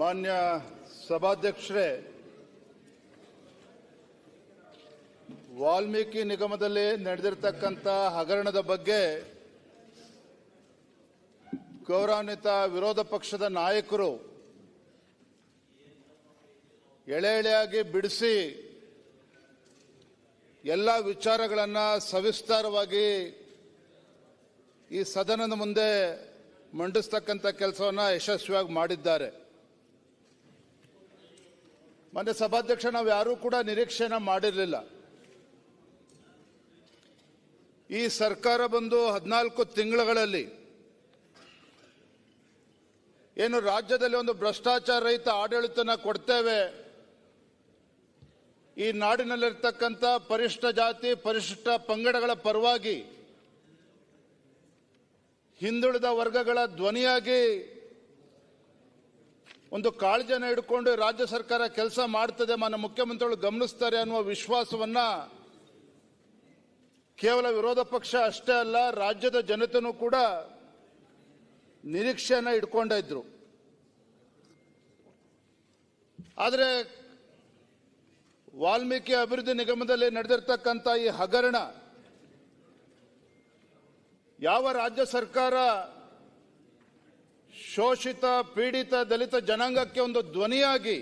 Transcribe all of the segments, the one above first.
ಮಾನ್ಯ ಸಭಾಧ್ಯಕ್ಷರೇ, ವಾಲ್ಮೀಕಿ ನಿಗಮದಲ್ಲಿ ನಡೆದಿರ್ತಕ್ಕಂಥ ಹಗರಣದ ಬಗ್ಗೆ ಗೌರವಾನ್ವಿತ ವಿರೋಧ ಪಕ್ಷದ ನಾಯಕರು ಎಳೆ ಎಳೆಯಾಗಿ ಬಿಡಿಸಿ ಎಲ್ಲ ವಿಚಾರಗಳನ್ನು ಸವಿಸ್ತಾರವಾಗಿ ಈ ಸದನದ ಮುಂದೆ ಮಂಡಿಸ್ತಕ್ಕಂಥ ಕೆಲಸವನ್ನು ಯಶಸ್ವಿಯಾಗಿ ಮಾಡಿದ್ದಾರೆ. ಮೊನ್ನೆ ಸಭಾಧ್ಯಕ್ಷ, ನಾವು ಯಾರೂ ಕೂಡ ನಿರೀಕ್ಷೆನ ಮಾಡಿರಲಿಲ್ಲ. ಈ ಸರ್ಕಾರ ಬಂದು ಹದಿನಾಲ್ಕು ತಿಂಗಳುಗಳಲ್ಲಿ ಏನು ರಾಜ್ಯದಲ್ಲಿ ಒಂದು ಭ್ರಷ್ಟಾಚಾರ ರಹಿತ ಆಡಳಿತನ ಕೊಡ್ತೇವೆ. ಈ ನಾಡಿನಲ್ಲಿರ್ತಕ್ಕಂಥ ಪರಿಶಿಷ್ಟ ಜಾತಿ ಪರಿಶಿಷ್ಟ ಪಂಗಡಗಳ ಪರವಾಗಿ ಹಿಂದುಳಿದ ವರ್ಗಗಳ ಧ್ವನಿಯಾಗಿ ಒಂದು ಕಾಳಜಿಯನ್ನು ಹಿಡ್ಕೊಂಡು ರಾಜ್ಯ ಸರ್ಕಾರ ಕೆಲಸ ಮಾಡ್ತದೆ ಮಾನ್ಯ ಮುಖ್ಯಮಂತ್ರಿಗಳು ಗಮನಿಸ್ತಾರೆ ಅನ್ನುವ ವಿಶ್ವಾಸವನ್ನ ಕೇವಲ ವಿರೋಧ ಪಕ್ಷ ಅಷ್ಟೇ ಅಲ್ಲ, ರಾಜ್ಯದ ಜನತೆನೂ ಕೂಡ ನಿರೀಕ್ಷೆಯನ್ನ ಇಟ್ಕೊಂಡಿದ್ರು ಆದರೆ ವಾಲ್ಮೀಕಿ ಅಭಿವೃದ್ಧಿ ನಿಗಮದಲ್ಲಿ ನಡೆದಿರ್ತಕ್ಕಂಥ ಈ ಹಗರಣ ಯಾವ ರಾಜ್ಯ ಸರ್ಕಾರ ಶೋಷಿತ ಪೀಡಿತ ದಲಿತ ಜನಾಂಗಕ್ಕೆ ಒಂದು ಧ್ವನಿಯಾಗಿ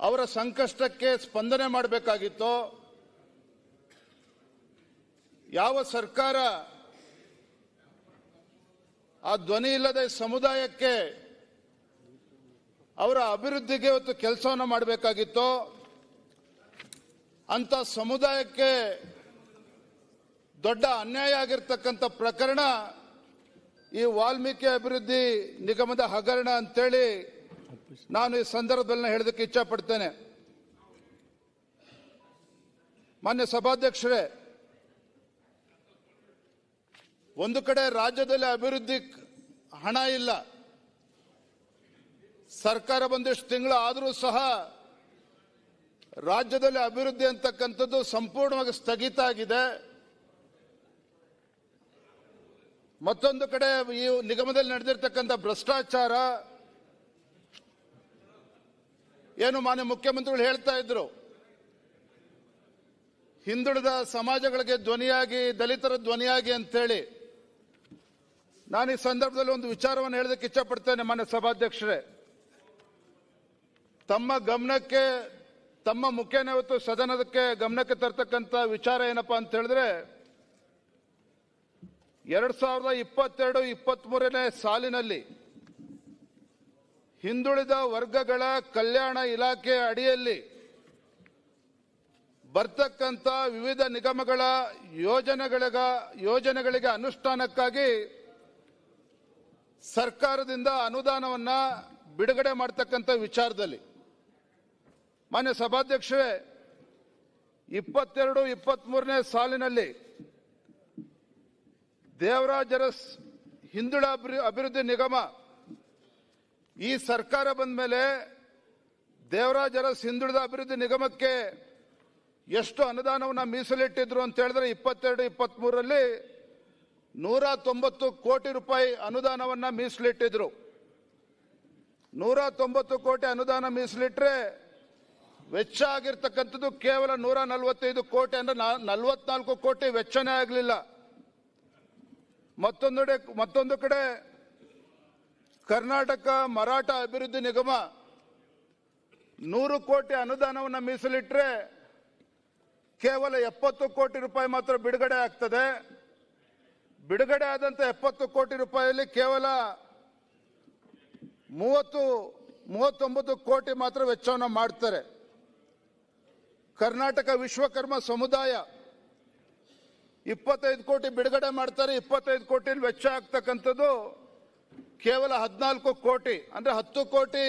ಅವರ ಸಂಕಷ್ಟಕ್ಕೆ ಸ್ಪಂದನೆ ಮಾಡಬೇಕಾಗಿತ್ತೋ, ಯಾವ ಸರ್ಕಾರ ಆ ಧ್ವನಿ ಇಲ್ಲದೆ ಸಮುದಾಯಕ್ಕೆ ಅವರ ಅಭಿವೃದ್ಧಿಗೆ ಇವತ್ತು ಕೆಲಸವನ್ನು ಮಾಡಬೇಕಾಗಿತ್ತೋ, ಅಂತ ಸಮುದಾಯಕ್ಕೆ ದೊಡ್ಡ ಅನ್ಯಾಯ ಆಗಿರ್ತಕ್ಕಂಥ ಪ್ರಕರಣ ಈ ವಾಲ್ಮೀಕಿ ಅಭಿವೃದ್ಧಿ ನಿಗಮದ ಹಗರಣ ಅಂತೇಳಿ ನಾನು ಈ ಸಂದರ್ಭದಲ್ಲಿ ಹೇಳೋದಕ್ಕೆ ಇಚ್ಛಪಡ್ತೇನೆ. ಮಾನ್ಯ ಸಭಾಧ್ಯಕ್ಷರೇ, ಒಂದು ಕಡೆ ರಾಜ್ಯದಲ್ಲಿ ಅಭಿವೃದ್ಧಿ ಹಣ ಇಲ್ಲ. ಸರ್ಕಾರ ಬಂದಿಷ್ಟು ತಿಂಗಳು ಆದರೂ ಸಹ ರಾಜ್ಯದಲ್ಲಿ ಅಭಿವೃದ್ಧಿ ಅಂತಕ್ಕಂಥದ್ದು ಸಂಪೂರ್ಣವಾಗಿ ಸ್ಥಗಿತ ಆಗಿದೆ. ಮತ್ತೊಂದು ಕಡೆ ಈ ನಿಗಮದಲ್ಲಿ ನಡೆದಿರ್ತಕ್ಕಂಥ ಭ್ರಷ್ಟಾಚಾರ. ಏನು ಮಾನ್ಯ ಮುಖ್ಯಮಂತ್ರಿಗಳು ಹೇಳ್ತಾ ಇದ್ರು. ಹಿಂದುಳಿದ ಸಮಾಜಗಳಿಗೆ ಧ್ವನಿಯಾಗಿ, ದಲಿತರ ಧ್ವನಿಯಾಗಿ ಅಂತೇಳಿ. ನಾನು ಈ ಸಂದರ್ಭದಲ್ಲಿ ಒಂದು ವಿಚಾರವನ್ನು ಹೇಳೋದಕ್ಕೆ ಇಚ್ಛಪಡ್ತೇನೆ ಮಾನ್ಯ ಸಭಾಧ್ಯಕ್ಷರೇ. ತಮ್ಮ ಗಮನಕ್ಕೆ, ತಮ್ಮ ಮುಖ್ಯನೇ ಇವತ್ತು ಸದನದಕ್ಕೆ ಗಮನಕ್ಕೆ ತರ್ತಕ್ಕಂಥ ವಿಚಾರ ಏನಪ್ಪಾ ಅಂತ ಹೇಳಿದ್ರೆ ಎರಡ್ ಸಾವಿರದ ಇಪ್ಪತ್ತೆರಡು ಇಪ್ಪತ್ತ್ ಮೂರನೇ ಸಾಲಿನಲ್ಲಿ ಹಿಂದುಳಿದ ವರ್ಗಗಳ ಕಲ್ಯಾಣ ಇಲಾಖೆ ಅಡಿಯಲ್ಲಿ ಬರ್ತಕ್ಕಂಥ ವಿವಿಧ ನಿಗಮಗಳ ಯೋಜನೆಗಳಿಗ, ಯೋಜನೆಗಳಿಗೆ ಅನುಷ್ಠಾನಕ್ಕಾಗಿ ಸರ್ಕಾರದಿಂದ ಅನುದಾನವನ್ನ ಬಿಡುಗಡೆ ಮಾಡ್ತಕ್ಕಂಥ ವಿಚಾರದಲ್ಲಿ. ಮಾನ್ಯ ಸಭಾಧ್ಯಕ್ಷರೇ, ಇಪ್ಪತ್ತೆರಡು ಇಪ್ಪತ್ತ್ ಮೂರನೇ ಸಾಲಿನಲ್ಲಿ ದೇವರಾಜ ಅರಸ್ ಹಿಂದುಳ ಅಭಿವೃದ್ಧಿ ನಿಗಮ ಈ ಸರ್ಕಾರ ಬಂದ ಮೇಲೆ ದೇವರಾಜರಸ್ ಹಿಂದುಳಿದ ಅಭಿವೃದ್ಧಿ ನಿಗಮಕ್ಕೆ ಎಷ್ಟು ಅನುದಾನವನ್ನು ಮೀಸಲಿಟ್ಟಿದ್ರು ಅಂತ ಹೇಳಿದ್ರೆ ಇಪ್ಪತ್ತೆರಡು ಇಪ್ಪತ್ತ್ ಮೂರರಲ್ಲಿ ನೂರ ತೊಂಬತ್ತು ಕೋಟಿ ರೂಪಾಯಿ ಅನುದಾನವನ್ನು ಮೀಸಲಿಟ್ಟಿದ್ರು. ನೂರ ತೊಂಬತ್ತು ಕೋಟಿ ಅನುದಾನ ಮೀಸಲಿಟ್ಟರೆ ವೆಚ್ಚ ಆಗಿರ್ತಕ್ಕಂಥದ್ದು ಕೇವಲ ನೂರ ನಲವತ್ತೈದು ಕೋಟಿ ಅಂದ್ರೆ ನಲವತ್ನಾಲ್ಕು ಕೋಟಿ ವೆಚ್ಚನೇ ಆಗಲಿಲ್ಲ. ಮತ್ತೊಂದೆಡೆ, ಮತ್ತೊಂದು ಕಡೆ ಕರ್ನಾಟಕ ಮರಾಠ ಅಭಿವೃದ್ಧಿ ನಿಗಮ ನೂರು ಕೋಟಿ ಅನುದಾನವನ್ನು ಮೀಸಲಿಟ್ಟರೆ ಕೇವಲ ಎಪ್ಪತ್ತು ಕೋಟಿ ರೂಪಾಯಿ ಮಾತ್ರ ಬಿಡುಗಡೆ ಆಗ್ತದೆ. ಬಿಡುಗಡೆ ಆದಂಥ ಎಪ್ಪತ್ತು ಕೋಟಿ ರೂಪಾಯಿಯಲ್ಲಿ ಕೇವಲ ಮೂವತ್ತು, ಮೂವತ್ತೊಂಬತ್ತು ಕೋಟಿ ಮಾತ್ರ ವೆಚ್ಚವನ್ನು ಮಾಡ್ತಾರೆ. ಕರ್ನಾಟಕ ವಿಶ್ವಕರ್ಮ ಸಮುದಾಯ ಇಪ್ಪತ್ತೈದು ಕೋಟಿ ಬಿಡುಗಡೆ ಮಾಡ್ತಾರೆ, ಇಪ್ಪತ್ತೈದು ಕೋಟಿ ವೆಚ್ಚ ಆಗ್ತಕ್ಕಂಥದ್ದು ಕೇವಲ ಹದಿನಾಲ್ಕು ಕೋಟಿ, ಅಂದರೆ ಹತ್ತು ಕೋಟಿ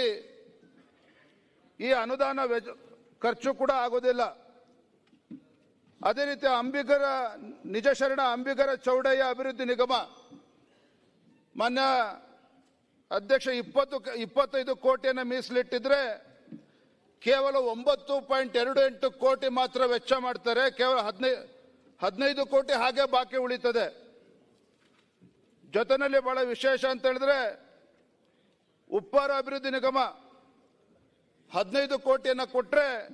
ಈ ಅನುದಾನ ವೆಜ್- ಖರ್ಚು ಕೂಡ ಆಗೋದಿಲ್ಲ. ಅದೇ ರೀತಿ ಅಂಬಿಗರ ನಿಜ ಶರಣ, ಅಂಬಿಗರ ಚೌಡಯ್ಯ ಅಭಿವೃದ್ಧಿ ನಿಗಮ, ಮಾನ್ಯ ಅಧ್ಯಕ್ಷ ಇಪ್ಪತ್ತು ಇಪ್ಪತ್ತೈದು ಕೋಟಿಯನ್ನು ಮೀಸಲಿಟ್ಟಿದ್ರೆ ಕೇವಲ ಒಂಬತ್ತು ಪಾಯಿಂಟ್ ಎರಡು ಎಂಟು ಕೋಟಿ ಮಾತ್ರ ವೆಚ್ಚ ಮಾಡ್ತಾರೆ, ಕೇವಲ ಹದಿನೈದು ಹದಿನೈದು ಕೋಟಿ ಹಾಗೆ ಬಾಕಿ ಉಳಿತದೆ. ಜೊತೆಯಲ್ಲಿ ಬಹಳ ವಿಶೇಷ ಅಂತ ಹೇಳಿದ್ರೆ ಉಪ್ಪಾರ ಅಭಿವೃದ್ಧಿ ನಿಗಮ ಹದಿನೈದು ಕೋಟಿಯನ್ನು ಕೊಟ್ಟರೆ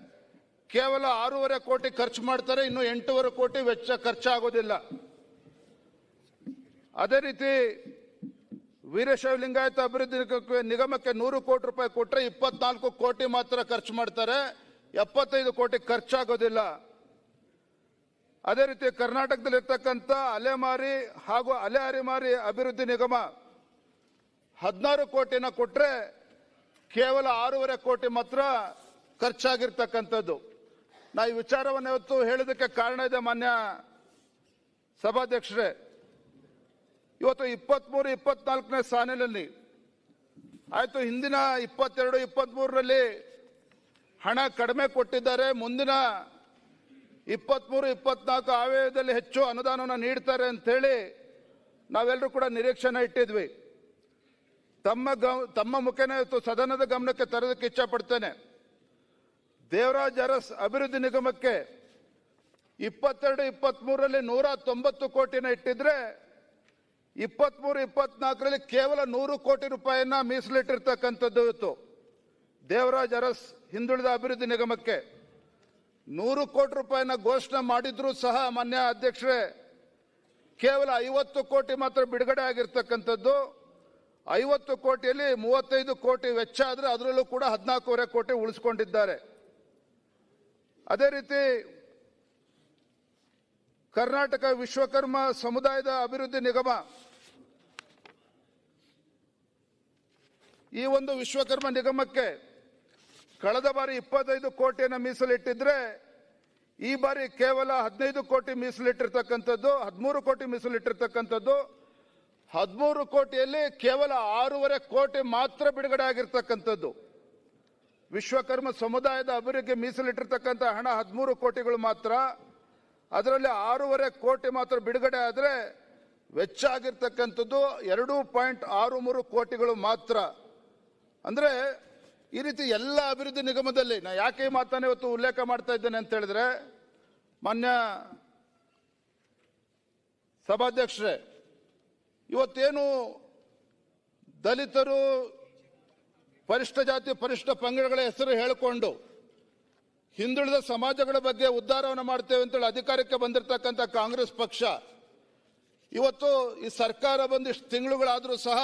ಕೇವಲ ಆರೂವರೆ ಕೋಟಿ ಖರ್ಚು ಮಾಡ್ತಾರೆ, ಇನ್ನು ಎಂಟೂವರೆ ಕೋಟಿ ವೆಚ್ಚ ಖರ್ಚಾಗೋದಿಲ್ಲ. ಅದೇ ರೀತಿ ವೀರಶೈವ ಲಿಂಗಾಯತ ಅಭಿವೃದ್ಧಿ ನಿಗಮಕ್ಕೆ- ನೂರು ಕೋಟಿ ರೂಪಾಯಿ ಕೊಟ್ಟರೆ ಇಪ್ಪತ್ನಾಲ್ಕು ಕೋಟಿ ಮಾತ್ರ ಖರ್ಚು ಮಾಡ್ತಾರೆ, ಎಪ್ಪತ್ತೈದು ಕೋಟಿ ಖರ್ಚಾಗೋದಿಲ್ಲ. ಅದೇ ರೀತಿ ಕರ್ನಾಟಕದಲ್ಲಿ ಇರ್ತಕ್ಕಂಥ ಅಲೆಮಾರಿ ಹಾಗೂ ಅಲೆ ಅಲೆಮಾರಿ ಅಭಿವೃದ್ಧಿ ನಿಗಮ ಹದಿನಾರು ಕೋಟಿನ ಕೊಟ್ಟರೆ ಕೇವಲ ಆರೂವರೆ ಕೋಟಿ ಮಾತ್ರ ಖರ್ಚಾಗಿರ್ತಕ್ಕಂಥದ್ದು. ನಾ ಈ ವಿಚಾರವನ್ನು ಇವತ್ತು ಹೇಳೋದಕ್ಕೆ ಕಾರಣ ಇದೆ ಮಾನ್ಯ ಸಭಾಧ್ಯಕ್ಷರೇ. ಇವತ್ತು ಇಪ್ಪತ್ಮೂರು, ಇಪ್ಪತ್ನಾಲ್ಕನೇ ಸಾಲಿನಲ್ಲಿ ಆಯಿತು, ಹಿಂದಿನ ಇಪ್ಪತ್ತೆರಡು ಇಪ್ಪತ್ತ್ಮೂರರಲ್ಲಿ ಹಣ ಕಡಿಮೆ ಕೊಟ್ಟಿದ್ದಾರೆ. ಮುಂದಿನ ಇಪ್ಪತ್ಮೂರು, ಇಪ್ಪತ್ನಾಲ್ಕು ಆಯವ್ಯಯದಲ್ಲಿ ಹೆಚ್ಚು ಅನುದಾನವನ್ನು ನೀಡ್ತಾರೆ ಅಂಥೇಳಿ ನಾವೆಲ್ಲರೂ ಕೂಡ ನಿರೀಕ್ಷೆನ ಇಟ್ಟಿದ್ವಿ. ತಮ್ಮ ಗಮ ತಮ್ಮ ಮುಖೇನ ಇವತ್ತು ಸದನದ ಗಮನಕ್ಕೆ ತರೋದಕ್ಕೆ ಇಚ್ಛಪಡ್ತೇನೆ. ದೇವರಾಜ್ ಅರಸ್ ಅಭಿವೃದ್ಧಿ ನಿಗಮಕ್ಕೆ ಇಪ್ಪತ್ತೆರಡು ಇಪ್ಪತ್ತ್ಮೂರರಲ್ಲಿ ನೂರ ತೊಂಬತ್ತು ಕೋಟಿನ ಇಟ್ಟಿದ್ರೆ, ಇಪ್ಪತ್ಮೂರು, ಇಪ್ಪತ್ನಾಲ್ಕರಲ್ಲಿ ಕೇವಲ ನೂರು ಕೋಟಿ ರೂಪಾಯಿಯನ್ನ ಮೀಸಲಿಟ್ಟಿರ್ತಕ್ಕಂಥದ್ದು ಇವತ್ತು ದೇವರಾಜ್ ಅರಸ್ ಹಿಂದುಳಿದ ಅಭಿವೃದ್ಧಿ ನಿಗಮಕ್ಕೆ. ನೂರು ಕೋಟಿ ರೂಪಾಯಿನ ಘೋಷಣೆ ಮಾಡಿದ್ರು ಸಹ ಮಾನ್ಯ ಅಧ್ಯಕ್ಷರೇ, ಕೇವಲ ಐವತ್ತು ಕೋಟಿ ಮಾತ್ರ ಬಿಡುಗಡೆ ಆಗಿರ್ತಕ್ಕಂಥದ್ದು. ಐವತ್ತು ಕೋಟಿಯಲ್ಲಿ ಮೂವತ್ತೈದು ಕೋಟಿ ವೆಚ್ಚ ಆದರೆ ಅದರಲ್ಲೂ ಕೂಡ ಹದಿನಾಲ್ಕೂವರೆ ಕೋಟಿ ಉಳಿಸ್ಕೊಂಡಿದ್ದಾರೆ. ಅದೇ ರೀತಿ ಕರ್ನಾಟಕ ವಿಶ್ವಕರ್ಮ ಸಮುದಾಯದ ಅಭಿವೃದ್ಧಿ ನಿಗಮ, ಈ ಒಂದು ವಿಶ್ವಕರ್ಮ ನಿಗಮಕ್ಕೆ ಕಳೆದ ಬಾರಿ ಇಪ್ಪತ್ತೈದು ಕೋಟಿಯನ್ನು ಮೀಸಲಿಟ್ಟಿದ್ರೆ, ಈ ಬಾರಿ ಕೇವಲ ಹದಿನೈದು ಕೋಟಿ ಮೀಸಲಿಟ್ಟಿರ್ತಕ್ಕಂಥದ್ದು, ಹದಿಮೂರು ಕೋಟಿ ಮೀಸಲಿಟ್ಟಿರ್ತಕ್ಕಂಥದ್ದು, ಹದಿಮೂರು ಕೋಟಿಯಲ್ಲಿ ಕೇವಲ ಆರೂವರೆ ಕೋಟಿ ಮಾತ್ರ ಬಿಡುಗಡೆ ಆಗಿರ್ತಕ್ಕಂಥದ್ದು. ವಿಶ್ವಕರ್ಮ ಸಮುದಾಯದ ಅಭಿವೃದ್ಧಿಗೆ ಮೀಸಲಿಟ್ಟಿರ್ತಕ್ಕಂಥ ಹಣ ಹದಿಮೂರು ಕೋಟಿಗಳು ಮಾತ್ರ. ಅದರಲ್ಲಿ ಆರೂವರೆ ಕೋಟಿ ಮಾತ್ರ ಬಿಡುಗಡೆ ಆದರೆ ವೆಚ್ಚ ಆಗಿರ್ತಕ್ಕಂಥದ್ದು ಎರಡು ಪಾಯಿಂಟ್ ಆರು ಮೂರು ಕೋಟಿಗಳು ಮಾತ್ರ. ಅಂದ್ರೆ ಈ ರೀತಿ ಎಲ್ಲ ಅಭಿವೃದ್ಧಿ ನಿಗಮದಲ್ಲಿ, ನಾ ಯಾಕೆ ಮಾತಾನೆ ಇವತ್ತು ಉಲ್ಲೇಖ ಮಾಡ್ತಾ ಇದ್ದೇನೆ ಅಂತ ಹೇಳಿದ್ರೆ, ಮಾನ್ಯ ಸಭಾಧ್ಯಕ್ಷರೇ, ಇವತ್ತೇನು ದಲಿತರು ಪರಿಷ್ಠ ಜಾತಿ, ಪರಿಷ್ಠ ಪಂಗಡಗಳ ಹೆಸರು ಹೇಳಿಕೊಂಡು ಹಿಂದುಳಿದ ಸಮಾಜಗಳ ಬಗ್ಗೆ ಉದ್ಧಾರವನ್ನು ಮಾಡ್ತೇವೆ ಅಂತೇಳಿ ಅಧಿಕಾರಕ್ಕೆ ಬಂದಿರತಕ್ಕಂಥ ಕಾಂಗ್ರೆಸ್ ಪಕ್ಷ, ಇವತ್ತು ಈ ಸರ್ಕಾರ ಬಂದಿಷ್ಟು ತಿಂಗಳುಗಳಾದರೂ ಸಹ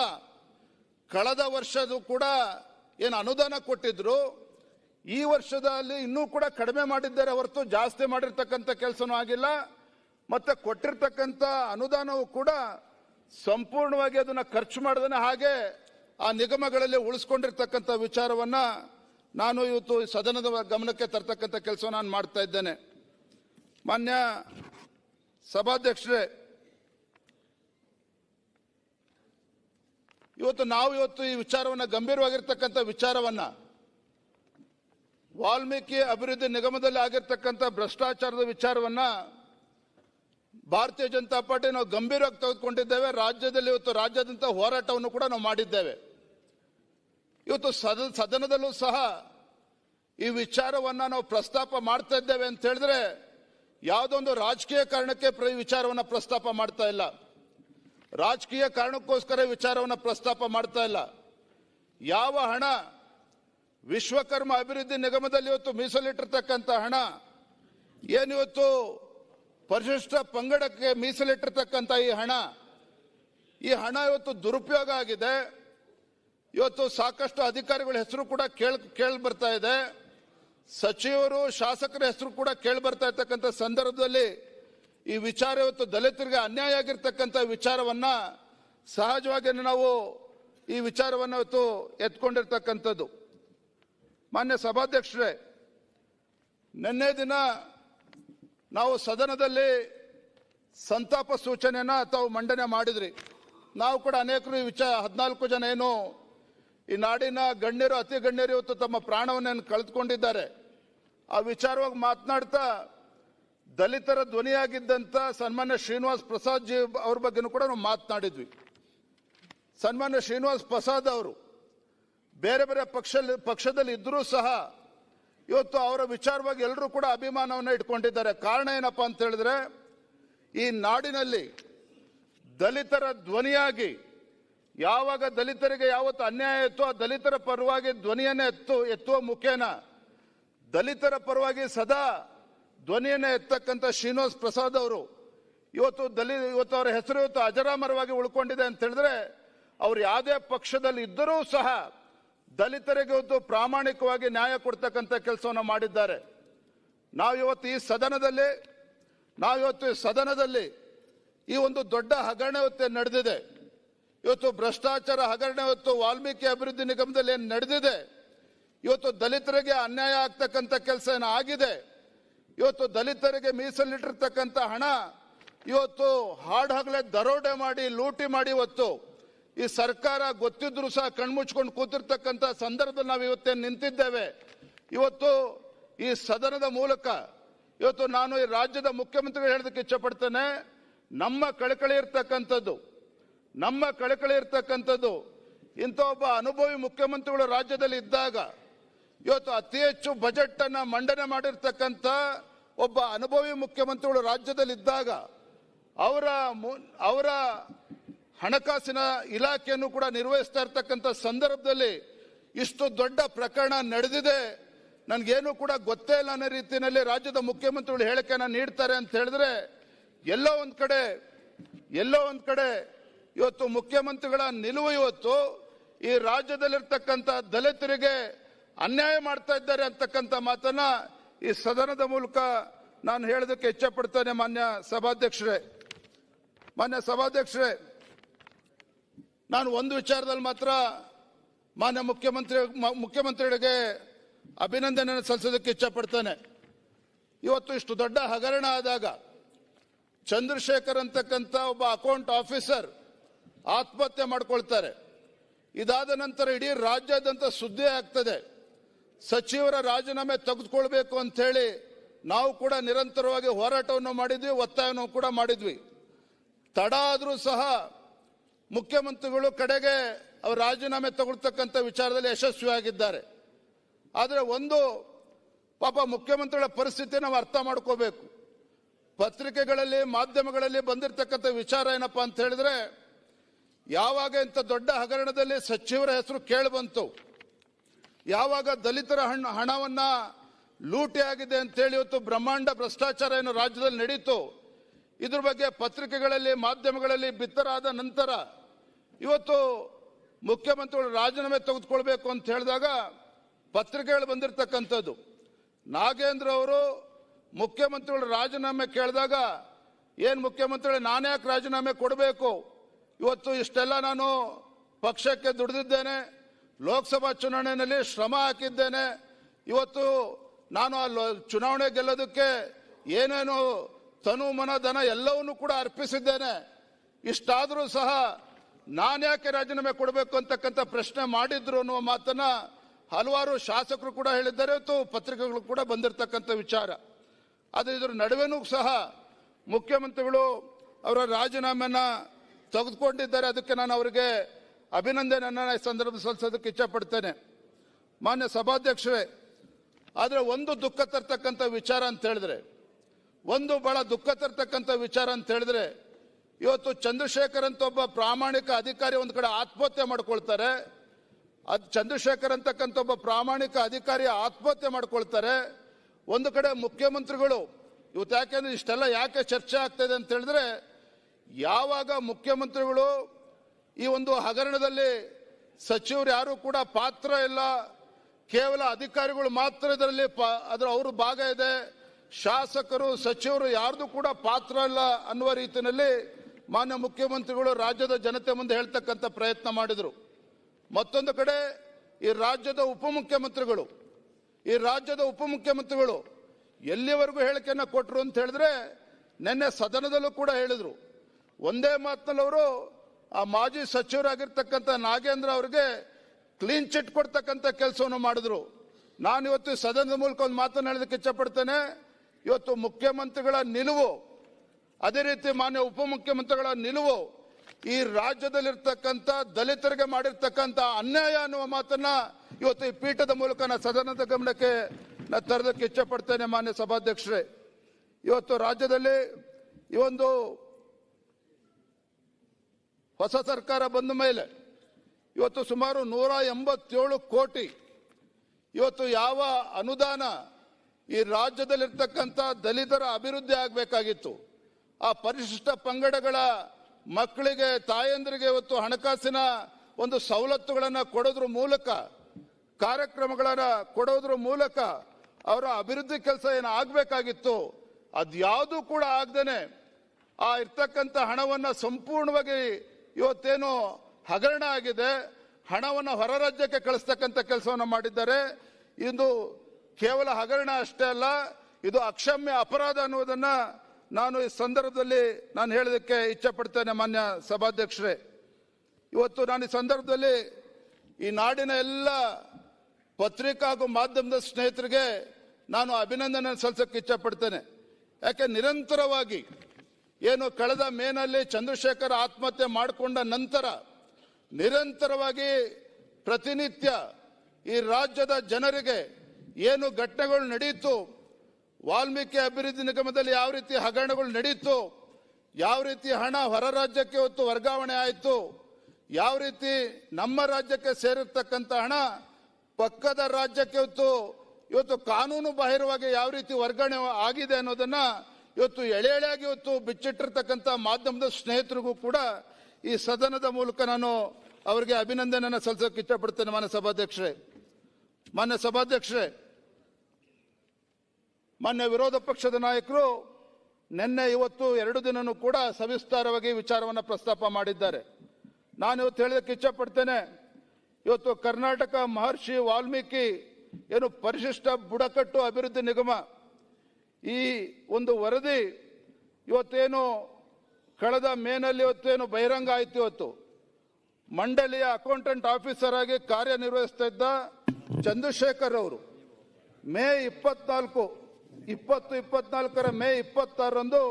ಕಳೆದ ವರ್ಷದೂ ಕೂಡ ಏನು ಅನುದಾನ ಕೊಟ್ಟಿದ್ರು, ಈ ವರ್ಷದಲ್ಲಿ ಇನ್ನೂ ಕೂಡ ಕಡಿಮೆ ಮಾಡಿದ್ದಾರೆ, ಹೊರತು ಜಾಸ್ತಿ ಮಾಡಿರ್ತಕ್ಕಂಥ ಕೆಲಸನೂ ಆಗಿಲ್ಲ. ಮತ್ತೆ ಕೊಟ್ಟಿರ್ತಕ್ಕಂಥ ಅನುದಾನವು ಕೂಡ ಸಂಪೂರ್ಣವಾಗಿ ಅದನ್ನು ಖರ್ಚು ಮಾಡದೇ ಹಾಗೆ ಆ ನಿಗಮಗಳಲ್ಲಿ ಉಳಿಸ್ಕೊಂಡಿರ್ತಕ್ಕಂಥ ವಿಚಾರವನ್ನ ನಾನು ಇವತ್ತು ಸದನದ ಗಮನಕ್ಕೆ ತರ್ತಕ್ಕಂಥ ಕೆಲಸ ನಾನು ಮಾಡ್ತಾ ಇದ್ದೇನೆ. ಮಾನ್ಯ ಸಭಾಧ್ಯಕ್ಷರೇ ಇವತ್ತು ನಾವು ಇವತ್ತು ಈ ವಿಚಾರವನ್ನು ಗಂಭೀರವಾಗಿರ್ತಕ್ಕಂಥ ವಿಚಾರವನ್ನು ವಾಲ್ಮೀಕಿ ಅಭಿವೃದ್ಧಿ ನಿಗಮದಲ್ಲಿ ಆಗಿರ್ತಕ್ಕಂಥ ಭ್ರಷ್ಟಾಚಾರದ ವಿಚಾರವನ್ನು ಭಾರತೀಯ ಜನತಾ ಪಾರ್ಟಿ ನಾವು ಗಂಭೀರವಾಗಿ ತೆಗೆದುಕೊಂಡಿದ್ದೇವೆ. ರಾಜ್ಯದಲ್ಲಿ ಇವತ್ತು ರಾಜ್ಯಾದ್ಯಂತ ಹೋರಾಟವನ್ನು ಕೂಡ ನಾವು ಮಾಡಿದ್ದೇವೆ. ಇವತ್ತು ಸದ, ಸದನದಲ್ಲೂ ಸಹ ಈ ವಿಚಾರವನ್ನು ನಾವು ಪ್ರಸ್ತಾಪ ಮಾಡ್ತಾ ಇದ್ದೇವೆ ಅಂತ ಹೇಳಿದ್ರೆ ಯಾವುದೊಂದು ರಾಜಕೀಯ ಕಾರಣಕ್ಕೆ ಈ ವಿಚಾರವನ್ನು ಪ್ರಸ್ತಾಪ ಮಾಡ್ತಾ ಇಲ್ಲ. ರಾಜಕೀಯ ಕಾರಣಕ್ಕೋಸ್ಕರ ವಿಚಾರವನ್ನು ಪ್ರಸ್ತಾಪ ಮಾಡ್ತಾ ಇಲ್ಲ. ಯಾವ ಹಣ ವಿಶ್ವಕರ್ಮ ಅಭಿವೃದ್ಧಿ ನಿಗಮದಲ್ಲಿ ಇವತ್ತು ಮೀಸಲಿಟ್ಟಿರ್ತಕ್ಕಂಥ ಹಣ ಏನಿವತ್ತು ಪರಿಶಿಷ್ಟ ಪಂಗಡಕ್ಕೆ ಮೀಸಲಿಟ್ಟಿರ್ತಕ್ಕಂಥ ಈ ಹಣ ಈ ಹಣ ಇವತ್ತು ದುರುಪಯೋಗ ಆಗಿದೆ. ಇವತ್ತು ಸಾಕಷ್ಟು ಅಧಿಕಾರಿಗಳ ಹೆಸರು ಕೂಡ ಕೇಳ್ ಕೇಳಿ ಬರ್ತಾ ಇದೆ. ಸಚಿವರು, ಶಾಸಕರ ಹೆಸರು ಕೂಡ ಕೇಳಿ ಬರ್ತಾ ಇರ್ತಕ್ಕಂಥ ಸಂದರ್ಭದಲ್ಲಿ ಈ ವಿಚಾರ ಇವತ್ತು ದಲಿತರಿಗೆ ಅನ್ಯಾಯ ಆಗಿರ್ತಕ್ಕಂಥ ವಿಚಾರವನ್ನ ಸಹಜವಾಗಿ ನಾವು ಈ ವಿಚಾರವನ್ನು ಇವತ್ತು ಎತ್ಕೊಂಡಿರ್ತಕ್ಕಂಥದ್ದು. ಮಾನ್ಯ ಸಭಾಧ್ಯಕ್ಷರೇ, ನಿನ್ನೆ ದಿನ ನಾವು ಸದನದಲ್ಲಿ ಸಂತಾಪ ಸೂಚನೆಯನ್ನ ತಾವು ಮಂಡನೆ ಮಾಡಿದ್ರಿ. ನಾವು ಕೂಡ ಅನೇಕರು ಈ ವಿಚಾರ, ಹದಿನಾಲ್ಕು ಜನ ಏನು ಈ ನಾಡಿನ ಗಣ್ಯರು, ಅತಿ ಗಣ್ಯರು ಇವತ್ತು ತಮ್ಮ ಪ್ರಾಣವನ್ನೇನು ಕಳೆದುಕೊಂಡಿದ್ದಾರೆ. ಆ ವಿಚಾರವಾಗಿ ಮಾತನಾಡ್ತಾ ದಲಿತರ ಧ್ವನಿಯಾಗಿದ್ದಂಥ ಸನ್ಮಾನ್ಯ ಶ್ರೀನಿವಾಸ್ ಪ್ರಸಾದ್ ಜಿ ಅವ್ರ ಬಗ್ಗೆನೂ ಕೂಡ ನಾವು ಮಾತನಾಡಿದ್ವಿ. ಸನ್ಮಾನ್ಯ ಶ್ರೀನಿವಾಸ್ ಪ್ರಸಾದ್ ಅವರು ಬೇರೆ ಬೇರೆ ಪಕ್ಷ ಪಕ್ಷದಲ್ಲಿ ಇದ್ದರೂ ಸಹ ಇವತ್ತು ಅವರ ವಿಚಾರವಾಗಿ ಎಲ್ಲರೂ ಕೂಡ ಅಭಿಮಾನವನ್ನು ಇಟ್ಕೊಂಡಿದ್ದಾರೆ. ಕಾರಣ ಏನಪ್ಪಾ ಅಂತ ಹೇಳಿದ್ರೆ, ಈ ನಾಡಿನಲ್ಲಿ ದಲಿತರ ಧ್ವನಿಯಾಗಿ ಯಾವಾಗ ದಲಿತರಿಗೆ ಯಾವತ್ತು ಅನ್ಯಾಯ ಇತ್ತು ಆ ದಲಿತರ ಪರವಾಗಿ ಧ್ವನಿಯನ್ನು ಎತ್ತು, ಎತ್ತುವ ಮುಖೇನ ದಲಿತರ ಪರವಾಗಿ ಸದಾ ಧ್ವನಿಯನ್ನೇ ಎತ್ತಕ್ಕಂಥ ಶ್ರೀನಿವಾಸ್ ಪ್ರಸಾದ್ ಅವರು ಇವತ್ತು ದಲಿ ಇವತ್ತು ಅವರ ಹೆಸರು ಇವತ್ತು ಅಜರಾಮರವಾಗಿ ಉಳ್ಕೊಂಡಿದೆ ಅಂತ ಹೇಳಿದ್ರೆ, ಅವ್ರು ಯಾವುದೇ ಪಕ್ಷದಲ್ಲಿ ಇದ್ದರೂ ಸಹ ದಲಿತರಿಗೆ ಇವತ್ತು ಪ್ರಾಮಾಣಿಕವಾಗಿ ನ್ಯಾಯ ಕೊಡ್ತಕ್ಕಂಥ ಕೆಲಸವನ್ನು ಮಾಡಿದ್ದಾರೆ. ನಾವು ಇವತ್ತು ಈ ಸದನದಲ್ಲಿ ನಾವಿವತ್ತು ಈ ಸದನದಲ್ಲಿ ಈ ಒಂದು ದೊಡ್ಡ ಹಗರಣ ಇವತ್ತು ನಡೆದಿದೆ? ಇವತ್ತು ಭ್ರಷ್ಟಾಚಾರ ಹಗರಣ ಇವತ್ತು ವಾಲ್ಮೀಕಿ ಅಭಿವೃದ್ಧಿ ನಿಗಮದಲ್ಲಿ ಏನು ನಡೆದಿದೆ? ಇವತ್ತು ದಲಿತರಿಗೆ ಅನ್ಯಾಯ ಆಗ್ತಕ್ಕಂಥ ಕೆಲಸ ಏನು ಆಗಿದೆ? ಇವತ್ತು ದಲಿತರಿಗೆ ಮೀಸಲಿಟ್ಟಿರ್ತಕ್ಕಂಥ ಹಣ ಇವತ್ತು ಹಾಡ್ ದರೋಡೆ ಮಾಡಿ, ಲೂಟಿ ಮಾಡಿ ಇವತ್ತು ಈ ಸರ್ಕಾರ ಗೊತ್ತಿದ್ರು ಸಹ ಕಣ್ಮುಚ್ಕೊಂಡು ಕೂತಿರ್ತಕ್ಕಂಥ ಸಂದರ್ಭದಲ್ಲಿ ನಾವು ಇವತ್ತೇನು ನಿಂತಿದ್ದೇವೆ. ಇವತ್ತು ಈ ಸದನದ ಮೂಲಕ ಇವತ್ತು ನಾನು ಈ ರಾಜ್ಯದ ಮುಖ್ಯಮಂತ್ರಿಗಳು ಹೇಳೋದಕ್ಕೆ ಇಚ್ಛಪಡ್ತೇನೆ, ನಮ್ಮ ಕಳಕಳಿ ಇರ್ತಕ್ಕಂಥದ್ದು, ನಮ್ಮ ಕಳಕಳಿ ಇರ್ತಕ್ಕಂಥದ್ದು, ಇಂಥ ಒಬ್ಬ ಅನುಭವಿ ಮುಖ್ಯಮಂತ್ರಿಗಳು ರಾಜ್ಯದಲ್ಲಿ ಇದ್ದಾಗ ಇವತ್ತು ಅತಿ ಹೆಚ್ಚು ಬಜೆಟ್ ಅನ್ನ ಮಂಡನೆ ಮಾಡಿರ್ತಕ್ಕಂಥ ಒಬ್ಬ ಅನುಭವಿ ಮುಖ್ಯಮಂತ್ರಿಗಳು ರಾಜ್ಯದಲ್ಲಿದ್ದಾಗ ಅವರ ಅವರ ಹಣಕಾಸಿನ ಇಲಾಖೆಯನ್ನು ಕೂಡ ನಿರ್ವಹಿಸ್ತಾ ಇರ್ತಕ್ಕಂಥ ಸಂದರ್ಭದಲ್ಲಿ ಇಷ್ಟು ದೊಡ್ಡ ಪ್ರಕರಣ ನಡೆದಿದೆ. ನನಗೇನು ಕೂಡ ಗೊತ್ತೇ ಇಲ್ಲ ಅನ್ನೋ ರೀತಿಯಲ್ಲಿ ರಾಜ್ಯದ ಮುಖ್ಯಮಂತ್ರಿಗಳು ಹೇಳಿಕೆಯನ್ನು ನೀಡ್ತಾರೆ ಅಂತ ಹೇಳಿದ್ರೆ ಎಲ್ಲೋ ಒಂದು ಕಡೆ, ಎಲ್ಲೋ ಒಂದು ಕಡೆ ಇವತ್ತು ಮುಖ್ಯಮಂತ್ರಿಗಳ ನಿಲುವು ಇವತ್ತು ಈ ರಾಜ್ಯದಲ್ಲಿರ್ತಕ್ಕಂಥ ದಲಿತರಿಗೆ ಅನ್ಯಾಯ ಮಾಡ್ತಾ ಇದ್ದಾರೆ ಅಂತಕ್ಕಂಥ ಮಾತನ್ನ ಈ ಸದನದ ಮೂಲಕ ನಾನು ಹೇಳೋದಕ್ಕೆ ಇಚ್ಛಪಡ್ತೇನೆ ಮಾನ್ಯ ಸಭಾಧ್ಯಕ್ಷರೇ. ಮಾನ್ಯ ಸಭಾಧ್ಯಕ್ಷರೇ, ನಾನು ಒಂದು ವಿಚಾರದಲ್ಲಿ ಮಾತ್ರ ಮಾನ್ಯ ಮುಖ್ಯಮಂತ್ರಿ, ಮುಖ್ಯಮಂತ್ರಿಗಳಿಗೆ ಅಭಿನಂದನೆ ಸಲ್ಲಿಸೋದಕ್ಕೆ ಇಚ್ಛಪಡ್ತೇನೆ. ಇವತ್ತು ಇಷ್ಟು ದೊಡ್ಡ ಹಗರಣ ಆದಾಗ ಚಂದ್ರಶೇಖರ್ ಅಂತಕ್ಕಂಥ ಒಬ್ಬ ಅಕೌಂಟ್ ಆಫೀಸರ್ ಆತ್ಮಹತ್ಯೆ ಮಾಡ್ಕೊಳ್ತಾರೆ. ಇದಾದ ನಂತರ ಇಡೀ ರಾಜ್ಯಾದ್ಯಂತ ಸುದ್ದಿ ಆಗ್ತದೆ. ಸಚಿವರ ರಾಜೀನಾಮೆ ತೆಗೆದುಕೊಳ್ಬೇಕು ಅಂತ ಹೇಳಿ ನಾವು ಕೂಡ ನಿರಂತರವಾಗಿ ಹೋರಾಟವನ್ನು ಮಾಡಿದ್ವಿ, ಒತ್ತಾಯವನ್ನು ಕೂಡ ಮಾಡಿದ್ವಿ. ತಡ ಆದರೂ ಸಹ ಮುಖ್ಯಮಂತ್ರಿಗಳು ಕಡೆಗೆ ಅವರು ರಾಜೀನಾಮೆ ತಗೊಳ್ತಕ್ಕಂಥ ವಿಚಾರದಲ್ಲಿ ಯಶಸ್ವಿಯಾಗಿದ್ದಾರೆ. ಆದರೆ ಒಂದು ಪಾಪ ಮುಖ್ಯಮಂತ್ರಿಗಳ ಪರಿಸ್ಥಿತಿ ನಾವು ಅರ್ಥ ಮಾಡ್ಕೋಬೇಕು. ಪತ್ರಿಕೆಗಳಲ್ಲಿ, ಮಾಧ್ಯಮಗಳಲ್ಲಿ ಬಂದಿರತಕ್ಕಂಥ ವಿಚಾರ ಏನಪ್ಪ ಅಂತ ಹೇಳಿದ್ರೆ, ಯಾವಾಗ ಇಂಥ ದೊಡ್ಡ ಹಗರಣದಲ್ಲಿ ಸಚಿವರ ಹೆಸರು ಕೇಳಿ ಬಂತು ಯಾವಾಗ ದಲಿತರ ಹಣ, ಹಣವನ್ನು ಲೂಟಿ ಆಗಿದೆ ಅಂತೇಳಿ ಇವತ್ತು ಬ್ರಹ್ಮಾಂಡ ಭ್ರಷ್ಟಾಚಾರ ಏನು ರಾಜ್ಯದಲ್ಲಿ ನಡೀತು, ಇದ್ರ ಬಗ್ಗೆ ಪತ್ರಿಕೆಗಳಲ್ಲಿ, ಮಾಧ್ಯಮಗಳಲ್ಲಿ ಬಿತ್ತರಾದ ನಂತರ ಇವತ್ತು ಮುಖ್ಯಮಂತ್ರಿಗಳು ರಾಜೀನಾಮೆ ತೆಗೆದುಕೊಳ್ಬೇಕು ಅಂತ ಹೇಳಿದಾಗ ಪತ್ರಿಕೆಗಳು ಬಂದಿರತಕ್ಕಂಥದ್ದು. ನಾಗೇಂದ್ರ ಅವರು ಮುಖ್ಯಮಂತ್ರಿಗಳು ರಾಜೀನಾಮೆ ಕೇಳಿದಾಗ, ಏನು ಮುಖ್ಯಮಂತ್ರಿಗಳು ನಾನ್ಯಾಕೆ ರಾಜೀನಾಮೆ ಕೊಡಬೇಕು? ಇವತ್ತು ಇಷ್ಟೆಲ್ಲ ನಾನು ಪಕ್ಷಕ್ಕೆ ದುಡಿದಿದ್ದೇನೆ ಲೋಕಸಭಾ ಚುನಾವಣೆಯಲ್ಲಿ ಶ್ರಮ ಹಾಕಿದ್ದೇನೆ. ಇವತ್ತು ನಾನು ಆ ಚುನಾವಣೆ ಗೆಲ್ಲೋದಕ್ಕೆ ಏನೇನು ತನು, ಮನ, ಧನ ಎಲ್ಲವನ್ನೂ ಕೂಡ ಅರ್ಪಿಸಿದ್ದೇನೆ. ಇಷ್ಟಾದರೂ ಸಹ ನಾನು ಯಾಕೆ ರಾಜೀನಾಮೆ ಕೊಡಬೇಕು ಅಂತಕ್ಕಂಥ ಪ್ರಶ್ನೆ ಮಾಡಿದ್ರು ಅನ್ನುವ ಮಾತನ್ನ ಹಲವಾರು ಶಾಸಕರು ಕೂಡ ಹೇಳಿದ್ದಾರೆ. ಮತ್ತು ಪತ್ರಿಕೆಗಳು ಕೂಡ ಬಂದಿರತಕ್ಕಂಥ ವಿಚಾರ. ಆದರೆ ಇದರ ನಡುವೆನೂ ಸಹ ಮುಖ್ಯಮಂತ್ರಿಗಳು ಅವರ ರಾಜೀನಾಮೆನ ತೆಗೆದುಕೊಂಡಿದ್ದಾರೆ. ಅದಕ್ಕೆ ನಾನು ಅವರಿಗೆ ಅಭಿನಂದನೆಯನ್ನ ಈ ಸಂದರ್ಭ ಸಲ್ಲಿಸೋದಕ್ಕೆ ಇಚ್ಛಪಡ್ತೇನೆ. ಮಾನ್ಯ ಸಭಾಧ್ಯಕ್ಷರೇ, ಆದರೆ ಒಂದು ದುಃಖ ತರ್ತಕ್ಕಂಥ ವಿಚಾರ ಅಂತ ಹೇಳಿದ್ರೆ, ಒಂದು ಬಹಳ ದುಃಖ ತರ್ತಕ್ಕಂಥ ವಿಚಾರ ಅಂತ ಹೇಳಿದ್ರೆ, ಇವತ್ತು ಚಂದ್ರಶೇಖರ್ ಅಂತ ಒಬ್ಬ ಪ್ರಾಮಾಣಿಕ ಅಧಿಕಾರಿ ಒಂದು ಕಡೆ ಆತ್ಮಹತ್ಯೆ ಮಾಡ್ಕೊಳ್ತಾರೆ, ಅದು ಚಂದ್ರಶೇಖರ್ ಅಂತಕ್ಕಂಥ ಒಬ್ಬ ಪ್ರಾಮಾಣಿಕ ಅಧಿಕಾರಿ ಆತ್ಮಹತ್ಯೆ ಮಾಡ್ಕೊಳ್ತಾರೆ, ಒಂದು ಕಡೆ ಮುಖ್ಯಮಂತ್ರಿಗಳು, ಇವತ್ತು ಯಾಕೆಂದ್ರೆ ಇಷ್ಟೆಲ್ಲ ಯಾಕೆ ಚರ್ಚೆ ಆಗ್ತಾ ಇದೆ ಅಂತ ಹೇಳಿದ್ರೆ, ಯಾವಾಗ ಮುಖ್ಯಮಂತ್ರಿಗಳು ಈ ಒಂದು ಹಗರಣದಲ್ಲಿ ಸಚಿವರು ಯಾರು ಕೂಡ ಪಾತ್ರ ಇಲ್ಲ. ಕೇವಲ ಅಧಿಕಾರಿಗಳು ಮಾತ್ರ ಇದರಲ್ಲಿ ಅದರ ಅವರು ಭಾಗ ಇದೆ. ಶಾಸಕರು, ಸಚಿವರು ಯಾರ್ದು ಕೂಡ ಪಾತ್ರ ಇಲ್ಲ ಅನ್ನುವ ರೀತಿಯಲ್ಲಿ ಮಾನ್ಯ ಮುಖ್ಯಮಂತ್ರಿಗಳು ರಾಜ್ಯದ ಜನತೆ ಮುಂದೆ ಹೇಳ್ತಕ್ಕಂಥ ಪ್ರಯತ್ನ ಮಾಡಿದರು. ಮತ್ತೊಂದು ಕಡೆ ಈ ರಾಜ್ಯದ ಉಪಮುಖ್ಯಮಂತ್ರಿಗಳು, ಈ ರಾಜ್ಯದ ಉಪಮುಖ್ಯಮಂತ್ರಿಗಳು ಎಲ್ಲಿವರೆಗೂ ಹೇಳಿಕೆಯನ್ನು ಕೊಟ್ಟರು ಅಂತ ಹೇಳಿದ್ರೆ ನಿನ್ನೆ ಸದನದಲ್ಲೂ ಕೂಡ ಹೇಳಿದರು. ಒಂದೇ ಮಾತಿನಲ್ಲಿ ಅವರು ಆ ಮಾಜಿ ಸಚಿವರಾಗಿರ್ತಕ್ಕಂಥ ನಾಗೇಂದ್ರ ಅವರಿಗೆ ಕ್ಲೀನ್ ಚಿಟ್ ಕೊಡ್ತಕ್ಕಂಥ ಕೆಲಸವನ್ನು ಮಾಡಿದ್ರು. ನಾನು ಇವತ್ತು ಸದನದ ಮೂಲಕ ಒಂದು ಮಾತನ್ನು ಹೇಳೋದಕ್ಕೆ ಇಚ್ಛಪಡ್ತೇನೆ. ಇವತ್ತು ಮುಖ್ಯಮಂತ್ರಿಗಳ ನಿಲುವು, ಅದೇ ರೀತಿ ಮಾನ್ಯ ಉಪಮುಖ್ಯಮಂತ್ರಿಗಳ ನಿಲುವು, ಈ ರಾಜ್ಯದಲ್ಲಿರ್ತಕ್ಕಂಥ ದಲಿತರಿಗೆ ಮಾಡಿರ್ತಕ್ಕಂಥ ಅನ್ಯಾಯ ಅನ್ನುವ ಮಾತನ್ನ ಇವತ್ತು ಈ ಪೀಠದ ಮೂಲಕ ನಾ ಸದನದ ಗಮನಕ್ಕೆ ನಾನು ತರೋದಕ್ಕೆ ಇಚ್ಛಪಡ್ತೇನೆ ಮಾನ್ಯ ಸಭಾಧ್ಯಕ್ಷರೇ. ಇವತ್ತು ರಾಜ್ಯದಲ್ಲಿ ಈ ಒಂದು ಹೊಸ ಸರ್ಕಾರ ಬಂದ ಮೇಲೆ ಇವತ್ತು ಸುಮಾರು ನೂರ ಎಂಬತ್ತೇಳು ಕೋಟಿ ಇವತ್ತು ಯಾವ ಅನುದಾನ ಈ ರಾಜ್ಯದಲ್ಲಿರ್ತಕ್ಕಂಥ ದಲಿತರ ಅಭಿವೃದ್ಧಿ ಆಗಬೇಕಾಗಿತ್ತು. ಆ ಪರಿಶಿಷ್ಟ ಪಂಗಡಗಳ ಮಕ್ಕಳಿಗೆ, ತಾಯಂದ್ರಿಗೆ ಇವತ್ತು ಹಣಕಾಸಿನ ಒಂದು ಸವಲತ್ತುಗಳನ್ನು ಕೊಡೋದ್ರ ಮೂಲಕ, ಕಾರ್ಯಕ್ರಮಗಳನ್ನು ಕೊಡೋದ್ರ ಮೂಲಕ ಅವರ ಅಭಿವೃದ್ಧಿ ಕೆಲಸ ಏನು ಆಗಬೇಕಾಗಿತ್ತು, ಅದ್ಯಾವುದೂ ಕೂಡ ಆಗ್ದೇನೆ ಆ ಇರ್ತಕ್ಕಂಥ ಹಣವನ್ನು ಸಂಪೂರ್ಣವಾಗಿ ಇವತ್ತೇನು ಹಗರಣ ಆಗಿದೆ, ಹಣವನ್ನು ಹೊರ ರಾಜ್ಯಕ್ಕೆ ಕಳಿಸ್ತಕ್ಕಂಥ ಕೆಲಸವನ್ನು ಮಾಡಿದ್ದಾರೆ. ಇದು ಕೇವಲ ಹಗರಣ ಅಷ್ಟೇ ಅಲ್ಲ, ಇದು ಅಕ್ಷಮ್ಯ ಅಪರಾಧ ಅನ್ನುವುದನ್ನ ನಾನು ಈ ಸಂದರ್ಭದಲ್ಲಿ ನಾನು ಹೇಳೋದಕ್ಕೆ ಇಚ್ಛೆ ಪಡ್ತೇನೆ ಮಾನ್ಯ ಸಭಾಧ್ಯಕ್ಷರೇ. ಇವತ್ತು ನಾನು ಈ ಸಂದರ್ಭದಲ್ಲಿ ಈ ನಾಡಿನ ಎಲ್ಲ ಪತ್ರಿಕಾ ಹಾಗೂ ಮಾಧ್ಯಮದ ಸ್ನೇಹಿತರಿಗೆ ನಾನು ಅಭಿನಂದನೆ ಸಲ್ಲಿಸಕ್ಕೆ ಇಚ್ಛೆ ಪಡ್ತೇನೆ ಯಾಕೆ ನಿರಂತರವಾಗಿ ಏನು ಕಳೆದ ಮೇನಲ್ಲಿ ಚಂದ್ರಶೇಖರ್ ಆತ್ಮಹತ್ಯೆ ಮಾಡಿಕೊಂಡ ನಂತರ ನಿರಂತರವಾಗಿ ಪ್ರತಿನಿತ್ಯ ಈ ರಾಜ್ಯದ ಜನರಿಗೆ ಏನು ಘಟನೆಗಳು ನಡೆಯಿತು ವಾಲ್ಮೀಕಿ ಅಭಿವೃದ್ಧಿ ನಿಗಮದಲ್ಲಿ ಯಾವ ರೀತಿ ಹಗರಣಗಳು ನಡೆಯಿತು ಯಾವ ರೀತಿ ಹಣ ಹೊರ ರಾಜ್ಯಕ್ಕೆ ಹೊತ್ತು ವರ್ಗಾವಣೆ ಆಯಿತು, ಯಾವ ರೀತಿ ನಮ್ಮ ರಾಜ್ಯಕ್ಕೆ ಸೇರಿರ್ತಕ್ಕಂಥ ಹಣ ಪಕ್ಕದ ರಾಜ್ಯಕ್ಕೆ ಹೊತ್ತು ಇವತ್ತು ಕಾನೂನು ಬಾಹಿರವಾಗಿ ಯಾವ ರೀತಿ ವರ್ಗಾವಣೆ ಆಗಿದೆ ಅನ್ನೋದನ್ನ ಇವತ್ತು ಎಳೆ ಎಳೆಯಾಗಿ ಇವತ್ತು ಬಿಚ್ಚಿಟ್ಟಿರ್ತಕ್ಕಂಥ ಮಾಧ್ಯಮದ ಸ್ನೇಹಿತರಿಗೂ ಕೂಡ ಈ ಸದನದ ಮೂಲಕ ನಾನು ಅವರಿಗೆ ಅಭಿನಂದನೆಯನ್ನು ಸಲ್ಲಿಸೋಕೆ ಇಷ್ಟಪಡ್ತೇನೆ ಮಾನ್ಯ ಸಭಾಧ್ಯಕ್ಷರೇ. ಮಾನ್ಯ ಸಭಾಧ್ಯಕ್ಷರೇ, ಮಾನ್ಯ ವಿರೋಧ ಪಕ್ಷದ ನಾಯಕರು ನಿನ್ನೆ ಇವತ್ತು ಎರಡು ದಿನನೂ ಕೂಡ ಸವಿಸ್ತಾರವಾಗಿ ವಿಚಾರವನ್ನು ಪ್ರಸ್ತಾಪ ಮಾಡಿದ್ದಾರೆ. ನಾನು ಇವತ್ತು ಹೇಳೋದಕ್ಕೆ ಇಚ್ಛಪಡ್ತೇನೆ ಇವತ್ತು ಕರ್ನಾಟಕ ಮಹರ್ಷಿ ವಾಲ್ಮೀಕಿ ಏನು ಪರಿಶಿಷ್ಟ ಬುಡಕಟ್ಟು ಅಭಿವೃದ್ಧಿ ನಿಗಮ ಈ ಒಂದು ವರದಿ ಇವತ್ತೇನು ಕಳೆದ ಮೇನಲ್ಲಿ ಇವತ್ತೇನು ಬಹಿರಂಗ ಆಯ್ತು ಇವತ್ತು. ಮಂಡಳಿಯ ಅಕೌಂಟೆಂಟ್ ಆಫೀಸರ್ ಆಗಿ ಕಾರ್ಯನಿರ್ವಹಿಸ್ತಾ ಇದ್ದ ಚಂದ್ರಶೇಖರ್ ಅವರು ಮೇ ಇಪ್ಪತ್ನಾಲ್ಕು, ಇಪ್ಪತ್ತು, ಇಪ್ಪತ್ನಾಲ್ಕರ ಮೇ ಇಪ್ಪತ್ತಾರರಂದು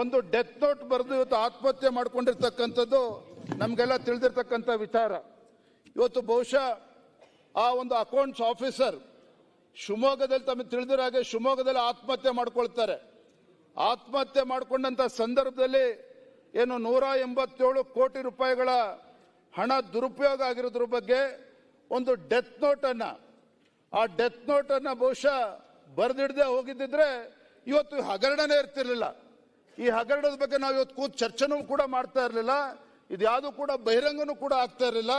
ಒಂದು ಡೆತ್ ನೋಟ್ ಬರೆದು ಇವತ್ತು ಆತ್ಮಹತ್ಯೆ ಮಾಡಿಕೊಂಡಿರ್ತಕ್ಕಂಥದ್ದು ನಮಗೆಲ್ಲ ತಿಳಿದಿರ್ತಕ್ಕಂಥ ವಿಚಾರ. ಇವತ್ತು ಬಹುಶಃ ಆ ಒಂದು ಅಕೌಂಟ್ಸ್ ಆಫೀಸರ್ ಶಿವಮೊಗ್ಗದಲ್ಲಿ ತಮಗೆ ತಿಳಿದಿರೋ ಹಾಗೆ ಶಿವಮೊಗ್ಗದಲ್ಲಿ ಆತ್ಮಹತ್ಯೆ ಮಾಡ್ಕೊಳ್ತಾರೆ. ಆತ್ಮಹತ್ಯೆ ಮಾಡಿಕೊಂಡಂಥ ಸಂದರ್ಭದಲ್ಲಿ ಏನು ನೂರ ಎಂಬತ್ತೇಳು ಕೋಟಿ ರೂಪಾಯಿಗಳ ಹಣ ದುರುಪಯೋಗ ಆಗಿರೋದ್ರ ಬಗ್ಗೆ ಒಂದು ಡೆತ್ ನೋಟ್ ಅನ್ನ ಆ ಡೆತ್ ನೋಟ್ ಅನ್ನ ಬಹುಶಃ ಬರೆದಿಡದೆ ಹೋಗಿದ್ದಿದ್ರೆ ಇವತ್ತು ಹಗರಣನೇ ಇರ್ತಿರ್ಲಿಲ್ಲ. ಈ ಹಗರಣದ ಬಗ್ಗೆ ನಾವು ಇವತ್ತು ಕೂತ್ ಚರ್ಚೆನೂ ಕೂಡ ಮಾಡ್ತಾ ಇರಲಿಲ್ಲ. ಇದು ಯಾವುದು ಕೂಡ ಬಹಿರಂಗನೂ ಕೂಡ ಆಗ್ತಾ ಇರಲಿಲ್ಲ.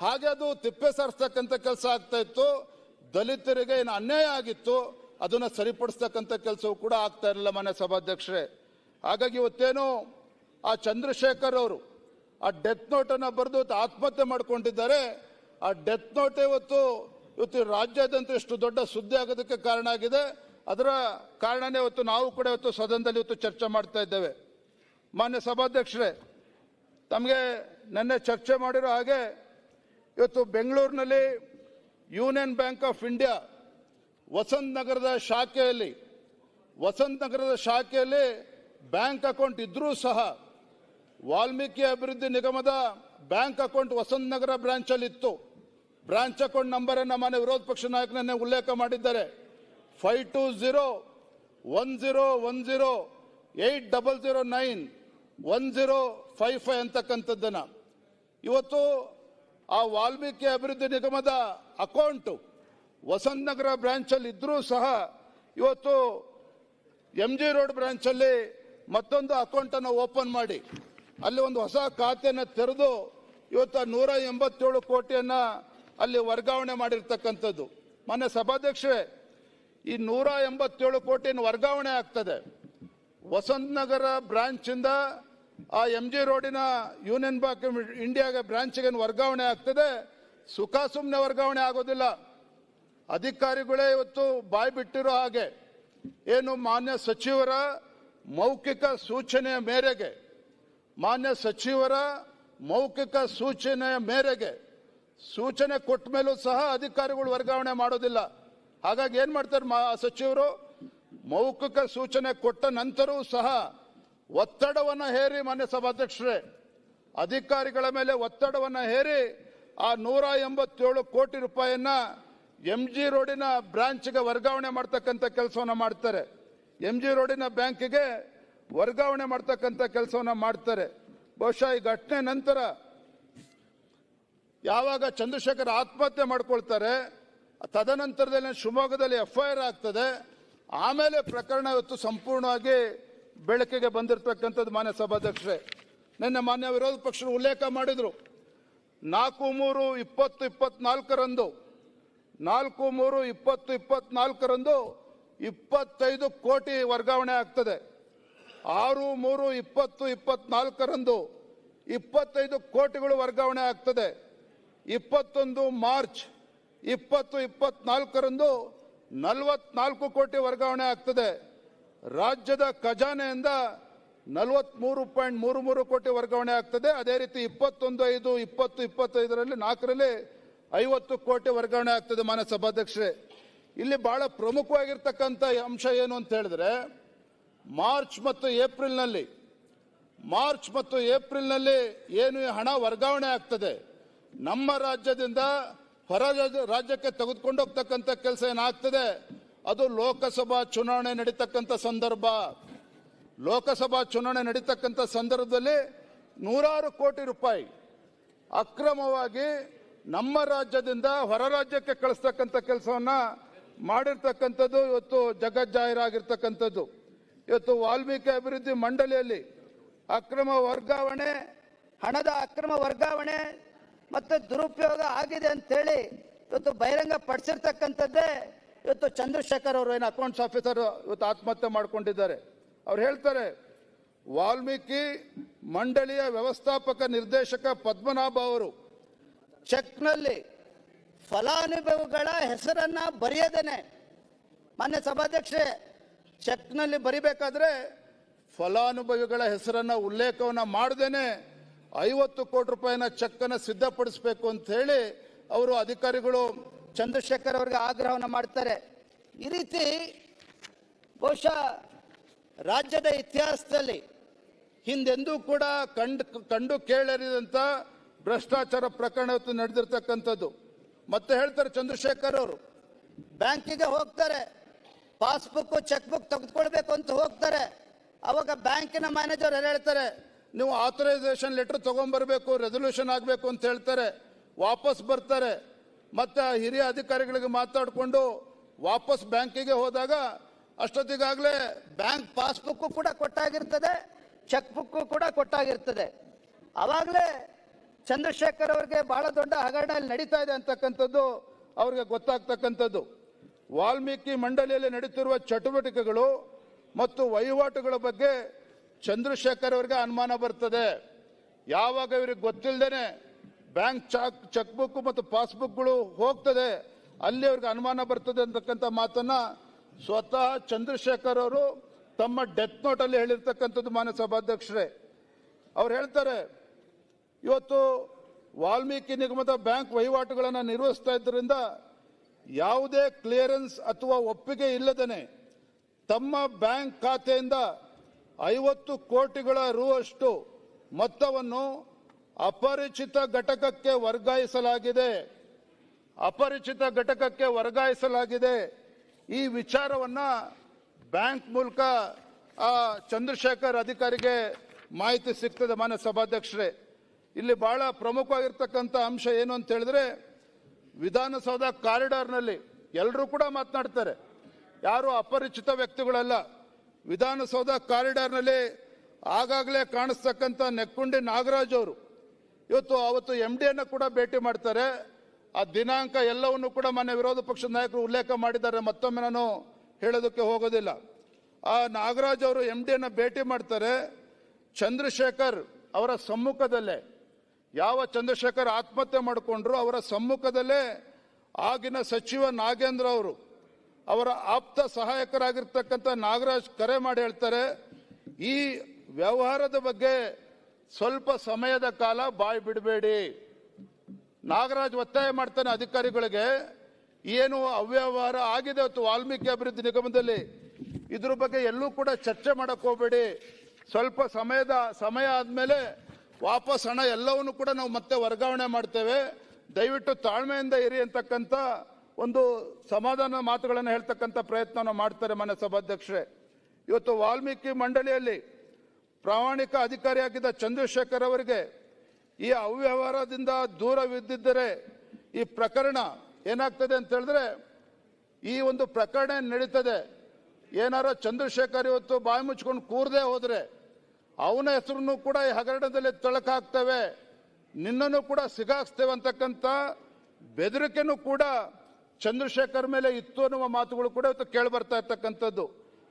ಹಾಗೆ ಅದು ತಿಪ್ಪೆ ಸಾರಿಸ್ತಕ್ಕಂಥ ಕೆಲಸ ಆಗ್ತಾ ಇತ್ತು. ದಲಿತರಿಗೆ ಏನು ಅನ್ಯಾಯ ಆಗಿತ್ತು, ಅದನ್ನ ಸರಿಪಡಿಸ್ತಕ್ಕಂಥ ಕೆಲಸವೂ ಕೂಡ ಆಗ್ತಾ ಇರಲಿಲ್ಲ ಮನೆ ಸಭಾಧ್ಯಕ್ಷರೇ. ಹಾಗಾಗಿ ಇವತ್ತೇನು ಆ ಚಂದ್ರಶೇಖರ್ ಅವರು ಆ ಡೆತ್ ನೋಟನ್ನು ಬರೆದು ಆತ್ಮಹತ್ಯೆ ಮಾಡ್ಕೊಂಡಿದ್ದಾರೆ. ಆ ಡೆತ್ ನೋಟ್ ಇವತ್ತು ಇವತ್ತು ರಾಜ್ಯಾದ್ಯಂತ ಇಷ್ಟು ದೊಡ್ಡ ಸುದ್ದಿ ಆಗೋದಕ್ಕೆ ಕಾರಣ ಆಗಿದೆ. ಅದರ ಕಾರಣನೇ ಇವತ್ತು ನಾವು ಕೂಡ ಇವತ್ತು ಸದನದಲ್ಲಿ ಇವತ್ತು ಚರ್ಚೆ ಮಾಡ್ತಾ ಇದ್ದೇವೆ. ಮಾನ್ಯ ಸಭಾಧ್ಯಕ್ಷರೇ, ತಮಗೆ ನಿನ್ನೆ ಚರ್ಚೆ ಮಾಡಿರೋ ಹಾಗೆ, ಇವತ್ತು ಬೆಂಗಳೂರಿನಲ್ಲಿ Union Bank of India Vasanth ನಗರದ ಶಾಖೆಯಲ್ಲಿ, ವಸಂತ ನಗರದ ಶಾಖೆಯಲ್ಲಿ ಬ್ಯಾಂಕ್ ಅಕೌಂಟ್ ಇದ್ರೂ ಸಹ ವಾಲ್ಮೀಕಿ ಅಭಿವೃದ್ಧಿ ನಿಗಮದ bank account Vasanth Nagar branch ಅಲ್ಲಿ ಇತ್ತು. ಬ್ರಾಂಚ್ ಅಕೌಂಟ್ ನಂಬರ್ ಮಾನ್ಯ ವಿರೋಧ ಪಕ್ಷ ನಾಯಕನನ್ನೇ ಉಲ್ಲೇಖ ಮಾಡಿದ್ದಾರೆ. Five two zero one zero one zero eight double zero nine one zero five five ಅಂತಕ್ಕಂಥದ್ದನ್ನು. ಇವತ್ತು ಆ ವಾಲ್ಮೀಕಿ ಅಭಿವೃದ್ಧಿ ನಿಗಮದ ಅಕೌಂಟು ವಸಂತ್ ನಗರ ಬ್ರಾಂಚಲ್ಲಿ ಇದ್ರೂ ಸಹ ಇವತ್ತು ಎಂ ಜಿ ರೋಡ್ ಬ್ರ್ಯಾಂಚಲ್ಲಿ ಮತ್ತೊಂದು ಅಕೌಂಟನ್ನು ಓಪನ್ ಮಾಡಿ. ಅಲ್ಲಿ ಒಂದು ಹೊಸ ಖಾತೆಯನ್ನು ತೆರೆದು ಇವತ್ತು ನೂರ ಎಂಬತ್ತೇಳು ಕೋಟಿಯನ್ನು ಅಲ್ಲಿ ವರ್ಗಾವಣೆ ಮಾಡಿರ್ತಕ್ಕಂಥದ್ದು. ಮೊನ್ನೆ ಸಭಾಧ್ಯಕ್ಷರೇ, ಈ ನೂರ ಎಂಬತ್ತೇಳು ಕೋಟಿಯನ್ನು ವರ್ಗಾವಣೆ ಆಗ್ತದೆ. ವಸಂತನಗರ ನಗರ ಬ್ರಾಂಚ್ ಇಂದ ಆ ಎಂ ಜಿ ರೋಡಿನ ಯೂನಿಯನ್ ಬ್ಯಾಂಕ್ ಇಂಡಿಯಾಗೆ ಬ್ರಾಂಚ್ಗೆ ವರ್ಗಾವಣೆ ಆಗ್ತದೆ. ಸುಖ ಸುಮ್ಮನೆ ವರ್ಗಾವಣೆ ಆಗೋದಿಲ್ಲ. ಅಧಿಕಾರಿಗಳೇ ಇವತ್ತು ಬಾಯಿ ಬಿಟ್ಟಿರೋ ಹಾಗೆ ಏನು ಮಾನ್ಯ ಸಚಿವರ ಮೌಖಿಕ ಸೂಚನೆಯ ಮೇರೆಗೆ, ಮಾನ್ಯ ಸಚಿವರ ಮೌಖಿಕ ಸೂಚನೆಯ ಮೇರೆಗೆ ಸೂಚನೆ ಕೊಟ್ಟ ಮೇಲೂ ಸಹ ಅಧಿಕಾರಿಗಳು ವರ್ಗಾವಣೆ ಮಾಡೋದಿಲ್ಲ. ಹಾಗಾಗಿ ಏನು ಮಾಡ್ತಾರೆ ಸಚಿವರು? ಮೌಖಿಕ ಸೂಚನೆ ಕೊಟ್ಟ ನಂತರವೂ ಸಹ ಒತ್ತಡವನ್ನ ಹೇರಿ ಮಾನ್ಯ ಸಭಾಧ್ಯಕ್ಷರೇ ಅಧಿಕಾರಿಗಳ ಮೇಲೆ ಒತ್ತಡವನ್ನು ಹೇರಿ ಆ ನೂರ ಎಂಬತ್ತೇಳು ಕೋಟಿ ರೂಪಾಯಿಯನ್ನ ಎಂ ಜಿ ರೋಡಿನ ಬ್ರಾಂಚ್ಗೆ ವರ್ಗಾವಣೆ ಮಾಡ್ತಕ್ಕಂಥ ಕೆಲಸವನ್ನು ಮಾಡ್ತಾರೆ. ಎಂ ಜಿ ರೋಡಿನ ಬ್ಯಾಂಕಿಗೆ ವರ್ಗಾವಣೆ ಮಾಡ್ತಕ್ಕಂಥ ಕೆಲಸವನ್ನು ಮಾಡ್ತಾರೆ. ಬಹುಶಃ ಈ ಘಟನೆ ನಂತರ ಯಾವಾಗ ಚಂದ್ರಶೇಖರ್ ಆತ್ಮಹತ್ಯೆ ಮಾಡ್ಕೊಳ್ತಾರೆ, ತದನಂತರದಲ್ಲಿ ಶಿವಮೊಗ್ಗದಲ್ಲಿ ಎಫ್ ಐ ಆರ್ ಆಗ್ತದೆ, ಆಮೇಲೆ ಪ್ರಕರಣ ಇವತ್ತು ಸಂಪೂರ್ಣವಾಗಿ ಬೆಳಕಿಗೆ ಬಂದಿರತಕ್ಕಂಥದ್ದು ಮಾನ್ಯ ಸಭಾಧ್ಯಕ್ಷರೇ. ನಿನ್ನೆ ಮಾನ್ಯ ವಿರೋಧ ಪಕ್ಷರು ಉಲ್ಲೇಖ ಮಾಡಿದ್ರು. ನಾಲ್ಕು ಮೂರು ಇಪ್ಪತ್ತು ಇಪ್ಪತ್ನಾಲ್ಕರಂದು, ನಾಲ್ಕು ಮೂರು ಇಪ್ಪತ್ತು ಇಪ್ಪತ್ನಾಲ್ಕರಂದು ಇಪ್ಪತ್ತೈದು ಕೋಟಿ ವರ್ಗಾವಣೆ ಆಗ್ತದೆ. ಆರು ಮೂರು ಇಪ್ಪತ್ತು ಇಪ್ಪತ್ನಾಲ್ಕರಂದು ಇಪ್ಪತ್ತೈದು ಕೋಟಿಗಳು ವರ್ಗಾವಣೆ ಆಗ್ತದೆ. ಇಪ್ಪತ್ತೊಂದು ಮಾರ್ಚ್ ಇಪ್ಪತ್ತು ಇಪ್ಪತ್ನಾಲ್ಕರಂದು ನಲವತ್ನಾಲ್ಕು ಕೋಟಿ ವರ್ಗಾವಣೆ ಆಗ್ತದೆ. ರಾಜ್ಯದ ಖಜಾನೆಯಿಂದ ನಲವತ್ಮೂರು ಪಾಯಿಂಟ್ ಮೂರು ಮೂರು ಕೋಟಿ ವರ್ಗಾವಣೆ ಆಗ್ತದೆ. ಅದೇ ರೀತಿ ಇಪ್ಪತ್ತೊಂದು ಐದು, ಇಪ್ಪತ್ತು ಇಪ್ಪತ್ತೈದರಲ್ಲಿ ನಾಲ್ಕರಲ್ಲಿ ಐವತ್ತು ಕೋಟಿ ವರ್ಗಾವಣೆ ಆಗ್ತದೆ ಮಾನ್ಯ ಸಭಾಧ್ಯಕ್ಷರೇ ಇಲ್ಲಿ ಬಹಳ ಪ್ರಮುಖವಾಗಿರ್ತಕ್ಕಂಥ ಅಂಶ ಏನು ಅಂತ ಹೇಳಿದ್ರೆ, ಮಾರ್ಚ್ ಮತ್ತು ಏಪ್ರಿಲ್ನಲ್ಲಿ, ಮಾರ್ಚ್ ಮತ್ತು ಏಪ್ರಿಲ್ನಲ್ಲಿ ಏನು ಹಣ ವರ್ಗಾವಣೆ ಆಗ್ತದೆ? ನಮ್ಮ ರಾಜ್ಯದಿಂದ ಹೊರ ರಾಜ್ಯ- ರಾಜ್ಯಕ್ಕೆ ತೆಗೆದುಕೊಂಡು ಹೋಗ್ತಕ್ಕಂಥ ಕೆಲಸ ಏನಾಗ್ತದೆ? ಅದು ಲೋಕಸಭಾ ಚುನಾವಣೆ ನಡೀತಕ್ಕಂಥ ಸಂದರ್ಭ. ಲೋಕಸಭಾ ಚುನಾವಣೆ ನಡೀತಕ್ಕಂಥ ಸಂದರ್ಭದಲ್ಲಿ ನೂರಾರು ಕೋಟಿ ರೂಪಾಯಿ ಅಕ್ರಮವಾಗಿ ನಮ್ಮ ರಾಜ್ಯದಿಂದ ಹೊರ ರಾಜ್ಯಕ್ಕೆ ಕಳಿಸ್ತಕ್ಕಂಥ ಕೆಲಸವನ್ನ ಮಾಡಿರ್ತಕ್ಕಂಥದ್ದು ಇವತ್ತು ಜಗಜ್ಜಾಹೀರಾಗಿರ್ತಕ್ಕಂಥದ್ದು. ಇವತ್ತು ವಾಲ್ಮೀಕಿ ಅಭಿವೃದ್ಧಿ ಮಂಡಳಿಯಲ್ಲಿ ಅಕ್ರಮ ವರ್ಗಾವಣೆ, ಹಣದ ಅಕ್ರಮ ವರ್ಗಾವಣೆ ಮತ್ತು ದುರುಪಯೋಗ ಆಗಿದೆ ಅಂತೇಳಿ ಇವತ್ತು ಬಹಿರಂಗ ಪಡಿಸಿರ್ತಕ್ಕಂಥದ್ದೇ ಇವತ್ತು ಚಂದ್ರಶೇಖರ್ ಅವರು ಏನು ಅಕೌಂಟ್ಸ್ ಆಫೀಸರ್ ಇವತ್ತು ಆತ್ಮಹತ್ಯೆ ಮಾಡ್ಕೊಂಡಿದ್ದಾರೆ. ಅವ್ರು ಹೇಳ್ತಾರೆ, ವಾಲ್ಮೀಕಿ ಮಂಡಳಿಯ ವ್ಯವಸ್ಥಾಪಕ ನಿರ್ದೇಶಕ ಪದ್ಮನಾಭ ಅವರು ಚೆಕ್ನಲ್ಲಿ ಫಲಾನುಭವಿಗಳ ಹೆಸರನ್ನ ಬರೆಯದೇನೆ. ಮಾನ್ಯ ಸಭಾಧ್ಯಕ್ಷೆ ಚೆಕ್ನಲ್ಲಿ ಬರಿಬೇಕಾದ್ರೆ ಫಲಾನುಭವಿಗಳ ಹೆಸರನ್ನ ಉಲ್ಲೇಖವನ್ನ ಮಾಡದೇನೆ, ಐವತ್ತು ಕೋಟಿ ರೂಪಾಯಿನ ಚೆಕ್ ಅನ್ನ ಸಿದ್ಧಪಡಿಸಬೇಕು ಅಂತ ಹೇಳಿ ಅವರು ಅಧಿಕಾರಿಗಳು ಚಂದ್ರಶೇಖರ್ ಅವ್ರಿಗೆ ಆಗ್ರಹವನ್ನು ಮಾಡ್ತಾರೆ. ಈ ರೀತಿ ಬಹುಶಃ ರಾಜ್ಯದ ಇತಿಹಾಸದಲ್ಲಿ ಹಿಂದೆಂದೂ ಕೂಡ ಕಂಡು ಕಂಡು ಕೇಳರಿದಂಥ ಭ್ರಷ್ಟಾಚಾರ ಪ್ರಕರಣ ನಡೆದಿರ್ತಕ್ಕಂಥದ್ದು. ಮತ್ತೆ ಹೇಳ್ತಾರೆ ಚಂದ್ರಶೇಖರ್ ಅವರು, ಬ್ಯಾಂಕಿಗೆ ಹೋಗ್ತಾರೆ, ಪಾಸ್ಬುಕ್, ಚೆಕ್ ಬುಕ್ ತೆಗೆದುಕೊಳ್ಬೇಕು ಅಂತ ಹೋಗ್ತಾರೆ. ಅವಾಗ ಬ್ಯಾಂಕಿನ ಮ್ಯಾನೇಜರ್ ಎಲ್ಲ ಹೇಳ್ತಾರೆ, ನೀವು ಆಥರೈಸೇಷನ್ ಲೆಟರ್ ತಗೊಂಡ್ಬರ್ಬೇಕು ರೆಸೊಲ್ಯೂಷನ್ ಆಗಬೇಕು ಅಂತ ಹೇಳ್ತಾರೆ. ವಾಪಸ್ ಬರ್ತಾರೆ. ಮತ್ತೆ ಹಿರಿಯ ಅಧಿಕಾರಿಗಳಿಗೆ ಮಾತಾಡಿಕೊಂಡು ವಾಪಸ್ ಬ್ಯಾಂಕಿಗೆ ಹೋದಾಗ ಅಷ್ಟೊತ್ತಿಗಾಗಲೇ ಬ್ಯಾಂಕ್ ಪಾಸ್ಬುಕ್ಕು ಕೂಡ ಕೊಟ್ಟಾಗಿರ್ತದೆ ಚೆಕ್ ಬುಕ್ ಕೂಡ ಕೊಟ್ಟಾಗಿರ್ತದೆ. ಅವಾಗಲೇ ಚಂದ್ರಶೇಖರ್ ಅವರಿಗೆ ಭಾಳ ದೊಡ್ಡ ಹಗರಣ ಅಲ್ಲಿ ನಡೀತಾ ಇದೆ ಅಂತಕ್ಕಂಥದ್ದು ಅವ್ರಿಗೆ ಗೊತ್ತಾಗ್ತಕ್ಕಂಥದ್ದು. ವಾಲ್ಮೀಕಿ ಮಂಡಳಿಯಲ್ಲಿ ನಡೀತಿರುವ ಚಟುವಟಿಕೆಗಳು ಮತ್ತು ವಹಿವಾಟುಗಳ ಬಗ್ಗೆ ಚಂದ್ರಶೇಖರ್ ಅವರಿಗೆ ಅನುಮಾನ ಬರ್ತದೆ. ಯಾವಾಗ ಇವ್ರಿಗೆ ಗೊತ್ತಿಲ್ಲದೇನೆ ಬ್ಯಾಂಕ್ ಚಾಕ್ ಚೆಕ್ ಬುಕ್ ಮತ್ತು ಪಾಸ್ಬುಕ್ಗಳು ಹೋಗ್ತದೆ. ಅಲ್ಲಿ ಅವ್ರಿಗೆ ಅನುಮಾನ ಬರ್ತದೆ ಅಂತಕ್ಕಂಥ ಮಾತನ್ನ ಸ್ವತಃ ಚಂದ್ರಶೇಖರ್ ಅವರು ತಮ್ಮ ಡೆತ್ ನೋಟಲ್ಲಿ ಹೇಳಿರ್ತಕ್ಕಂಥದ್ದು ಮಾನ್ಯ ಸಭಾಧ್ಯಕ್ಷರೇ ಅವ್ರು ಹೇಳ್ತಾರೆ, ಇವತ್ತು ವಾಲ್ಮೀಕಿ ನಿಗಮದ ಬ್ಯಾಂಕ್ ವಹಿವಾಟುಗಳನ್ನು ನಿರ್ವಹಿಸ್ತಾ ಇದ್ದರಿಂದ ಯಾವುದೇ ಕ್ಲಿಯರೆನ್ಸ್ ಅಥವಾ ಒಪ್ಪಿಗೆ ಇಲ್ಲದೇನೆ ತಮ್ಮ ಬ್ಯಾಂಕ್ ಖಾತೆಯಿಂದ ಐವತ್ತು ಕೋಟಿಗಳ ರು ಅಷ್ಟು ಮೊತ್ತವನ್ನು ಅಪರಿಚಿತ ಘಟಕಕ್ಕೆ ವರ್ಗಾಯಿಸಲಾಗಿದೆ. ಅಪರಿಚಿತ ಘಟಕಕ್ಕೆ ವರ್ಗಾಯಿಸಲಾಗಿದೆ. ಈ ವಿಚಾರವನ್ನ ಬ್ಯಾಂಕ್ ಮೂಲಕ ಆ ಚಂದ್ರಶೇಖರ್ ಅಧಿಕಾರಿಗೆ ಮಾಹಿತಿ ಸಿಗ್ತದೆ ಮಾನ್ಯ ಸಭಾಧ್ಯಕ್ಷರೇ. ಇಲ್ಲಿ ಬಹಳ ಪ್ರಮುಖವಾಗಿರ್ತಕ್ಕಂಥ ಅಂಶ ಏನು ಅಂತ ಹೇಳಿದ್ರೆ, ವಿಧಾನಸೌಧ ಕಾರಿಡಾರ್ನಲ್ಲಿ ಎಲ್ಲರೂ ಕೂಡ ಮಾತನಾಡ್ತಾರೆ. ಯಾರು ಅಪರಿಚಿತ ವ್ಯಕ್ತಿಗಳಲ್ಲ. ವಿಧಾನಸೌಧ ಕಾರಿಡಾರ್ನಲ್ಲಿ ಆಗಾಗಲೇ ಕಾಣಿಸ್ತಕ್ಕಂಥ ನೆಕ್ಕುಂಡಿ ನಾಗರಾಜ್ ಅವರು ಇವತ್ತು ಅವತ್ತು ಎಂ ಡಿಯನ್ನು ಕೂಡ ಭೇಟಿ ಮಾಡ್ತಾರೆ. ಆ ದಿನಾಂಕ ಎಲ್ಲವನ್ನು ಕೂಡ ಮಾನ್ಯ ವಿರೋಧ ಪಕ್ಷದ ನಾಯಕರು ಉಲ್ಲೇಖ ಮಾಡಿದ್ದಾರೆ. ಮತ್ತೊಮ್ಮೆ ನಾನು ಹೇಳೋದಕ್ಕೆ ಹೋಗೋದಿಲ್ಲ. ಆ ನಾಗರಾಜ್ ಅವರು ಎಂ ಡಿಯನ್ನು ಭೇಟಿ ಮಾಡ್ತಾರೆ. ಚಂದ್ರಶೇಖರ್ ಅವರ ಸಮ್ಮುಖದಲ್ಲೇ, ಯಾವ ಚಂದ್ರಶೇಖರ್ ಆತ್ಮಹತ್ಯೆ ಮಾಡಿಕೊಂಡ್ರು ಅವರ ಸಮ್ಮುಖದಲ್ಲೇ ಆಗಿನ ಸಚಿವ ನಾಗೇಂದ್ರ ಅವರು ಅವರ ಆಪ್ತ ಸಹಾಯಕರಾಗಿರ್ತಕ್ಕಂಥ ನಾಗರಾಜ್ ಕರೆ ಮಾಡಿ ಹೇಳ್ತಾರೆ. ಈ ವ್ಯವಹಾರದ ಬಗ್ಗೆ ಸ್ವಲ್ಪ ಸಮಯದ ಕಾಲ ಬಾಯಿ ಬಿಡಬೇಡಿ. ನಾಗರಾಜ್ ಒತ್ತಾಯ ಮಾಡ್ತಾನೆ ಅಧಿಕಾರಿಗಳಿಗೆ, ಏನು ಅವ್ಯವಹಾರ ಆಗಿದೆ ಅವತ್ತು ವಾಲ್ಮೀಕಿ ಅಭಿವೃದ್ಧಿ ನಿಗಮದಲ್ಲಿ? ಇದ್ರ ಬಗ್ಗೆ ಎಲ್ಲೂ ಕೂಡ ಚರ್ಚೆ ಮಾಡಕ್ ಹೋಗ್ಬೇಡಿ. ಸ್ವಲ್ಪ ಸಮಯದ, ಸಮಯ ಆದ್ಮೇಲೆ ವಾಪಸ್ ಹಣ ಎಲ್ಲವನ್ನು ಕೂಡ ನಾವು ಮತ್ತೆ ವರ್ಗಾವಣೆ ಮಾಡ್ತೇವೆ. ದಯವಿಟ್ಟು ತಾಳ್ಮೆಯಿಂದ ಇರಿ ಅಂತಕ್ಕಂಥ ಒಂದು ಸಮಾಧಾನ ಮಾತುಗಳನ್ನು ಹೇಳ್ತಕ್ಕಂಥ ಪ್ರಯತ್ನವನ್ನು ಮಾಡ್ತಾರೆ ಮನೆ ಸಭಾಧ್ಯಕ್ಷರೇ ಇವತ್ತು ವಾಲ್ಮೀಕಿ ಮಂಡಳಿಯಲ್ಲಿ ಪ್ರಾಮಾಣಿಕ ಅಧಿಕಾರಿಯಾಗಿದ್ದ ಚಂದ್ರಶೇಖರ್ ಅವರಿಗೆ ಈ ಅವ್ಯವಹಾರದಿಂದ ದೂರವಿದ್ದಿದ್ದರೆ ಈ ಪ್ರಕರಣ ಏನಾಗ್ತದೆ ಅಂತ ಹೇಳಿದ್ರೆ ಈ ಒಂದು ಪ್ರಕರಣ ನಡೀತದೆ. ಏನಾರ ಚಂದ್ರಶೇಖರ್ ಇವತ್ತು ಬಾಯಿ ಮುಚ್ಕೊಂಡು ಕೂರದೆ ಹೋದರೆ ಅವನ ಹೆಸರನ್ನು ಕೂಡ ಈ ಹಗರಣದಲ್ಲಿ ತೊಳಕಾಗ್ತವೆ. ನಿನ್ನನ್ನು ಕೂಡ ಸಿಗಾಕ್ಸ್ತೇವೆ ಅಂತಕ್ಕಂಥ ಬೆದರಿಕೆನೂ ಕೂಡ ಚಂದ್ರಶೇಖರ್ ಮೇಲೆ ಇತ್ತು ಅನ್ನುವ ಮಾತುಗಳು ಕೂಡ ಇವತ್ತು ಕೇಳಿ ಬರ್ತಾ ಇರ್ತಕ್ಕಂಥದ್ದು.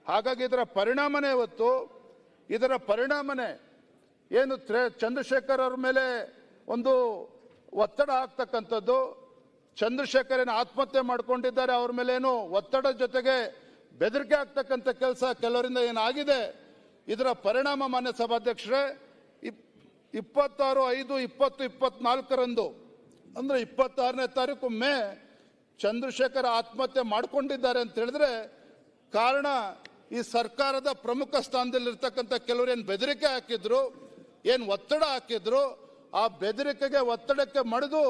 ಹಾಗಾಗಿ ಇದರ ಪರಿಣಾಮನೇ ಇವತ್ತು ಇದರ ಪರಿಣಾಮನೇ ಏನು ಚಂದ್ರಶೇಖರ್ ಅವ್ರ ಮೇಲೆ ಒಂದು ಒತ್ತಡ ಆಗ್ತಕ್ಕಂಥದ್ದು. ಚಂದ್ರಶೇಖರ್ ಏನು ಆತ್ಮಹತ್ಯೆ ಮಾಡ್ಕೊಂಡಿದ್ದಾರೆ, ಅವ್ರ ಮೇಲೆ ಏನು ಒತ್ತಡ ಜೊತೆಗೆ ಬೆದರಿಕೆ ಆಗ್ತಕ್ಕಂಥ ಕೆಲಸ ಕೆಲವರಿಂದ ಏನಾಗಿದೆ? ಇದರ ಪರಿಣಾಮ ಮಾನ್ಯ ಸಭಾಧ್ಯಕ್ಷರೇ, ಇಪ್- ಇಪ್ಪತ್ತಾರು ಐದು ಇಪ್ಪತ್ತು ಇಪ್ಪತ್ನಾಲ್ಕರಂದು, ಅಂದರೆ ಇಪ್ಪತ್ತಾರನೇ ತಾರೀಕು ಮೇ, ಚಂದ್ರಶೇಖರ್ ಆತ್ಮಹತ್ಯೆ ಮಾಡ್ಕೊಂಡಿದ್ದಾರೆ ಅಂತ ಹೇಳಿದ್ರೆ ಕಾರಣ ಈ ಸರ್ಕಾರದ ಪ್ರಮುಖ ಸ್ಥಾನದಲ್ಲಿರ್ತಕ್ಕಂಥ ಕೆಲವರು ಏನು ಬೆದರಿಕೆ ಹಾಕಿದ್ರು, ಏನು ಒತ್ತಡ ಹಾಕಿದ್ರು, ಆ ಬೆದರಿಕೆಗೆ ಒತ್ತಡಕ್ಕೆ ಮಡಿದು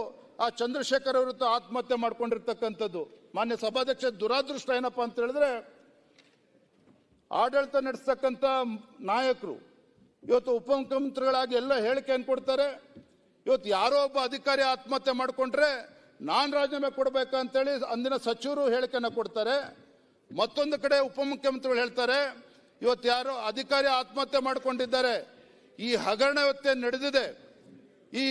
ಆ ಚಂದ್ರಶೇಖರ್ ಅವರತ್ತ ಆತ್ಮಹತ್ಯೆ ಮಾಡ್ಕೊಂಡಿರ್ತಕ್ಕಂಥದ್ದು. ಮಾನ್ಯ ಸಭಾಧ್ಯಕ್ಷ ದುರಾದೃಷ್ಟ ಏನಪ್ಪ ಅಂತ ಹೇಳಿದ್ರೆ, ಆಡಳಿತ ನಡೆಸ್ತಕ್ಕಂಥ ನಾಯಕರು ಇವತ್ತು ಉಪಮುಖ್ಯಮಂತ್ರಿಗಳಾಗಿ ಎಲ್ಲ ಹೇಳಿಕೆಯನ್ನು ಕೊಡ್ತಾರೆ. ಇವತ್ತು ಯಾರೋ ಒಬ್ಬ ಅಧಿಕಾರಿ ಆತ್ಮಹತ್ಯೆ ಮಾಡಿಕೊಂಡ್ರೆ ನಾನು ರಾಜೀನಾಮೆ ಕೊಡಬೇಕಂತೇಳಿ ಅಂದಿನ ಸಚಿವರು ಹೇಳಿಕೆಯನ್ನು ಕೊಡ್ತಾರೆ. ಮತ್ತೊಂದು ಕಡೆ ಉಪಮುಖ್ಯಮಂತ್ರಿಗಳು ಹೇಳ್ತಾರೆ, ಇವತ್ತು ಯಾರೋ ಅಧಿಕಾರಿ ಆತ್ಮಹತ್ಯೆ ಮಾಡಿಕೊಂಡಿದ್ದಾರೆ. ಈ ಹಗರಣ ಇವತ್ತೇ ನಡೆದಿದೆ. ಈ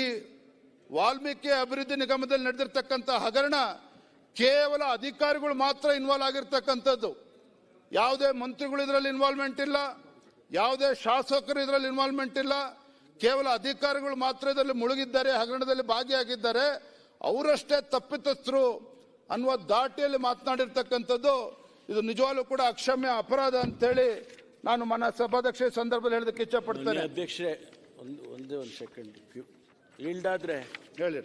ವಾಲ್ಮೀಕಿ ಅಭಿವೃದ್ಧಿ ನಿಗಮದಲ್ಲಿ ನಡೆದಿರ್ತಕ್ಕಂಥ ಹಗರಣ ಕೇವಲ ಅಧಿಕಾರಿಗಳು ಮಾತ್ರ ಇನ್ವಾಲ್ವ್ ಆಗಿರ್ತಕ್ಕಂಥದ್ದು. ಯಾವುದೇ ಮಂತ್ರಿಗಳು ಇದರಲ್ಲಿ ಇನ್ವಾಲ್ವ್ಮೆಂಟ್ ಇಲ್ಲ, ಯಾವುದೇ ಶಾಸಕರು ಇದರಲ್ಲಿ ಇನ್ವಾಲ್ವ್ಮೆಂಟ್ ಇಲ್ಲ. ಕೇವಲ ಅಧಿಕಾರಿಗಳು ಮಾತ್ರ ಇದರಲ್ಲಿ ಮುಳುಗಿದ್ದಾರೆ, ಹಗರಣದಲ್ಲಿ ಭಾಗಿಯಾಗಿದ್ದಾರೆ. ಅವರಷ್ಟೇ ತಪ್ಪಿತಸ್ಥರು ಅನ್ನುವ ದಾಟಿಯಲ್ಲಿ ಮಾತನಾಡಿರ್ತಕ್ಕಂಥದ್ದು ಇದು ನಿಜವಾಗ್ಲೂ ಕೂಡ ಅಕ್ಷಮ್ಯ ಅಪರಾಧ ಅಂತೇಳಿ ನಾನು ಮನ ಸಭಾಧ್ಯಕ್ಷ ಸಂದರ್ಭದಲ್ಲಿ ಹೇಳೋದಕ್ಕೆ ಇಚ್ಛೆ ಪಡ್ತೇನೆ. ಅಧ್ಯಕ್ಷರೇ ಒಂದು ಒಂದೇ ಒಂದು ಸೆಕೆಂಡ್ ಆದ್ರೆ ಹೇಳಿ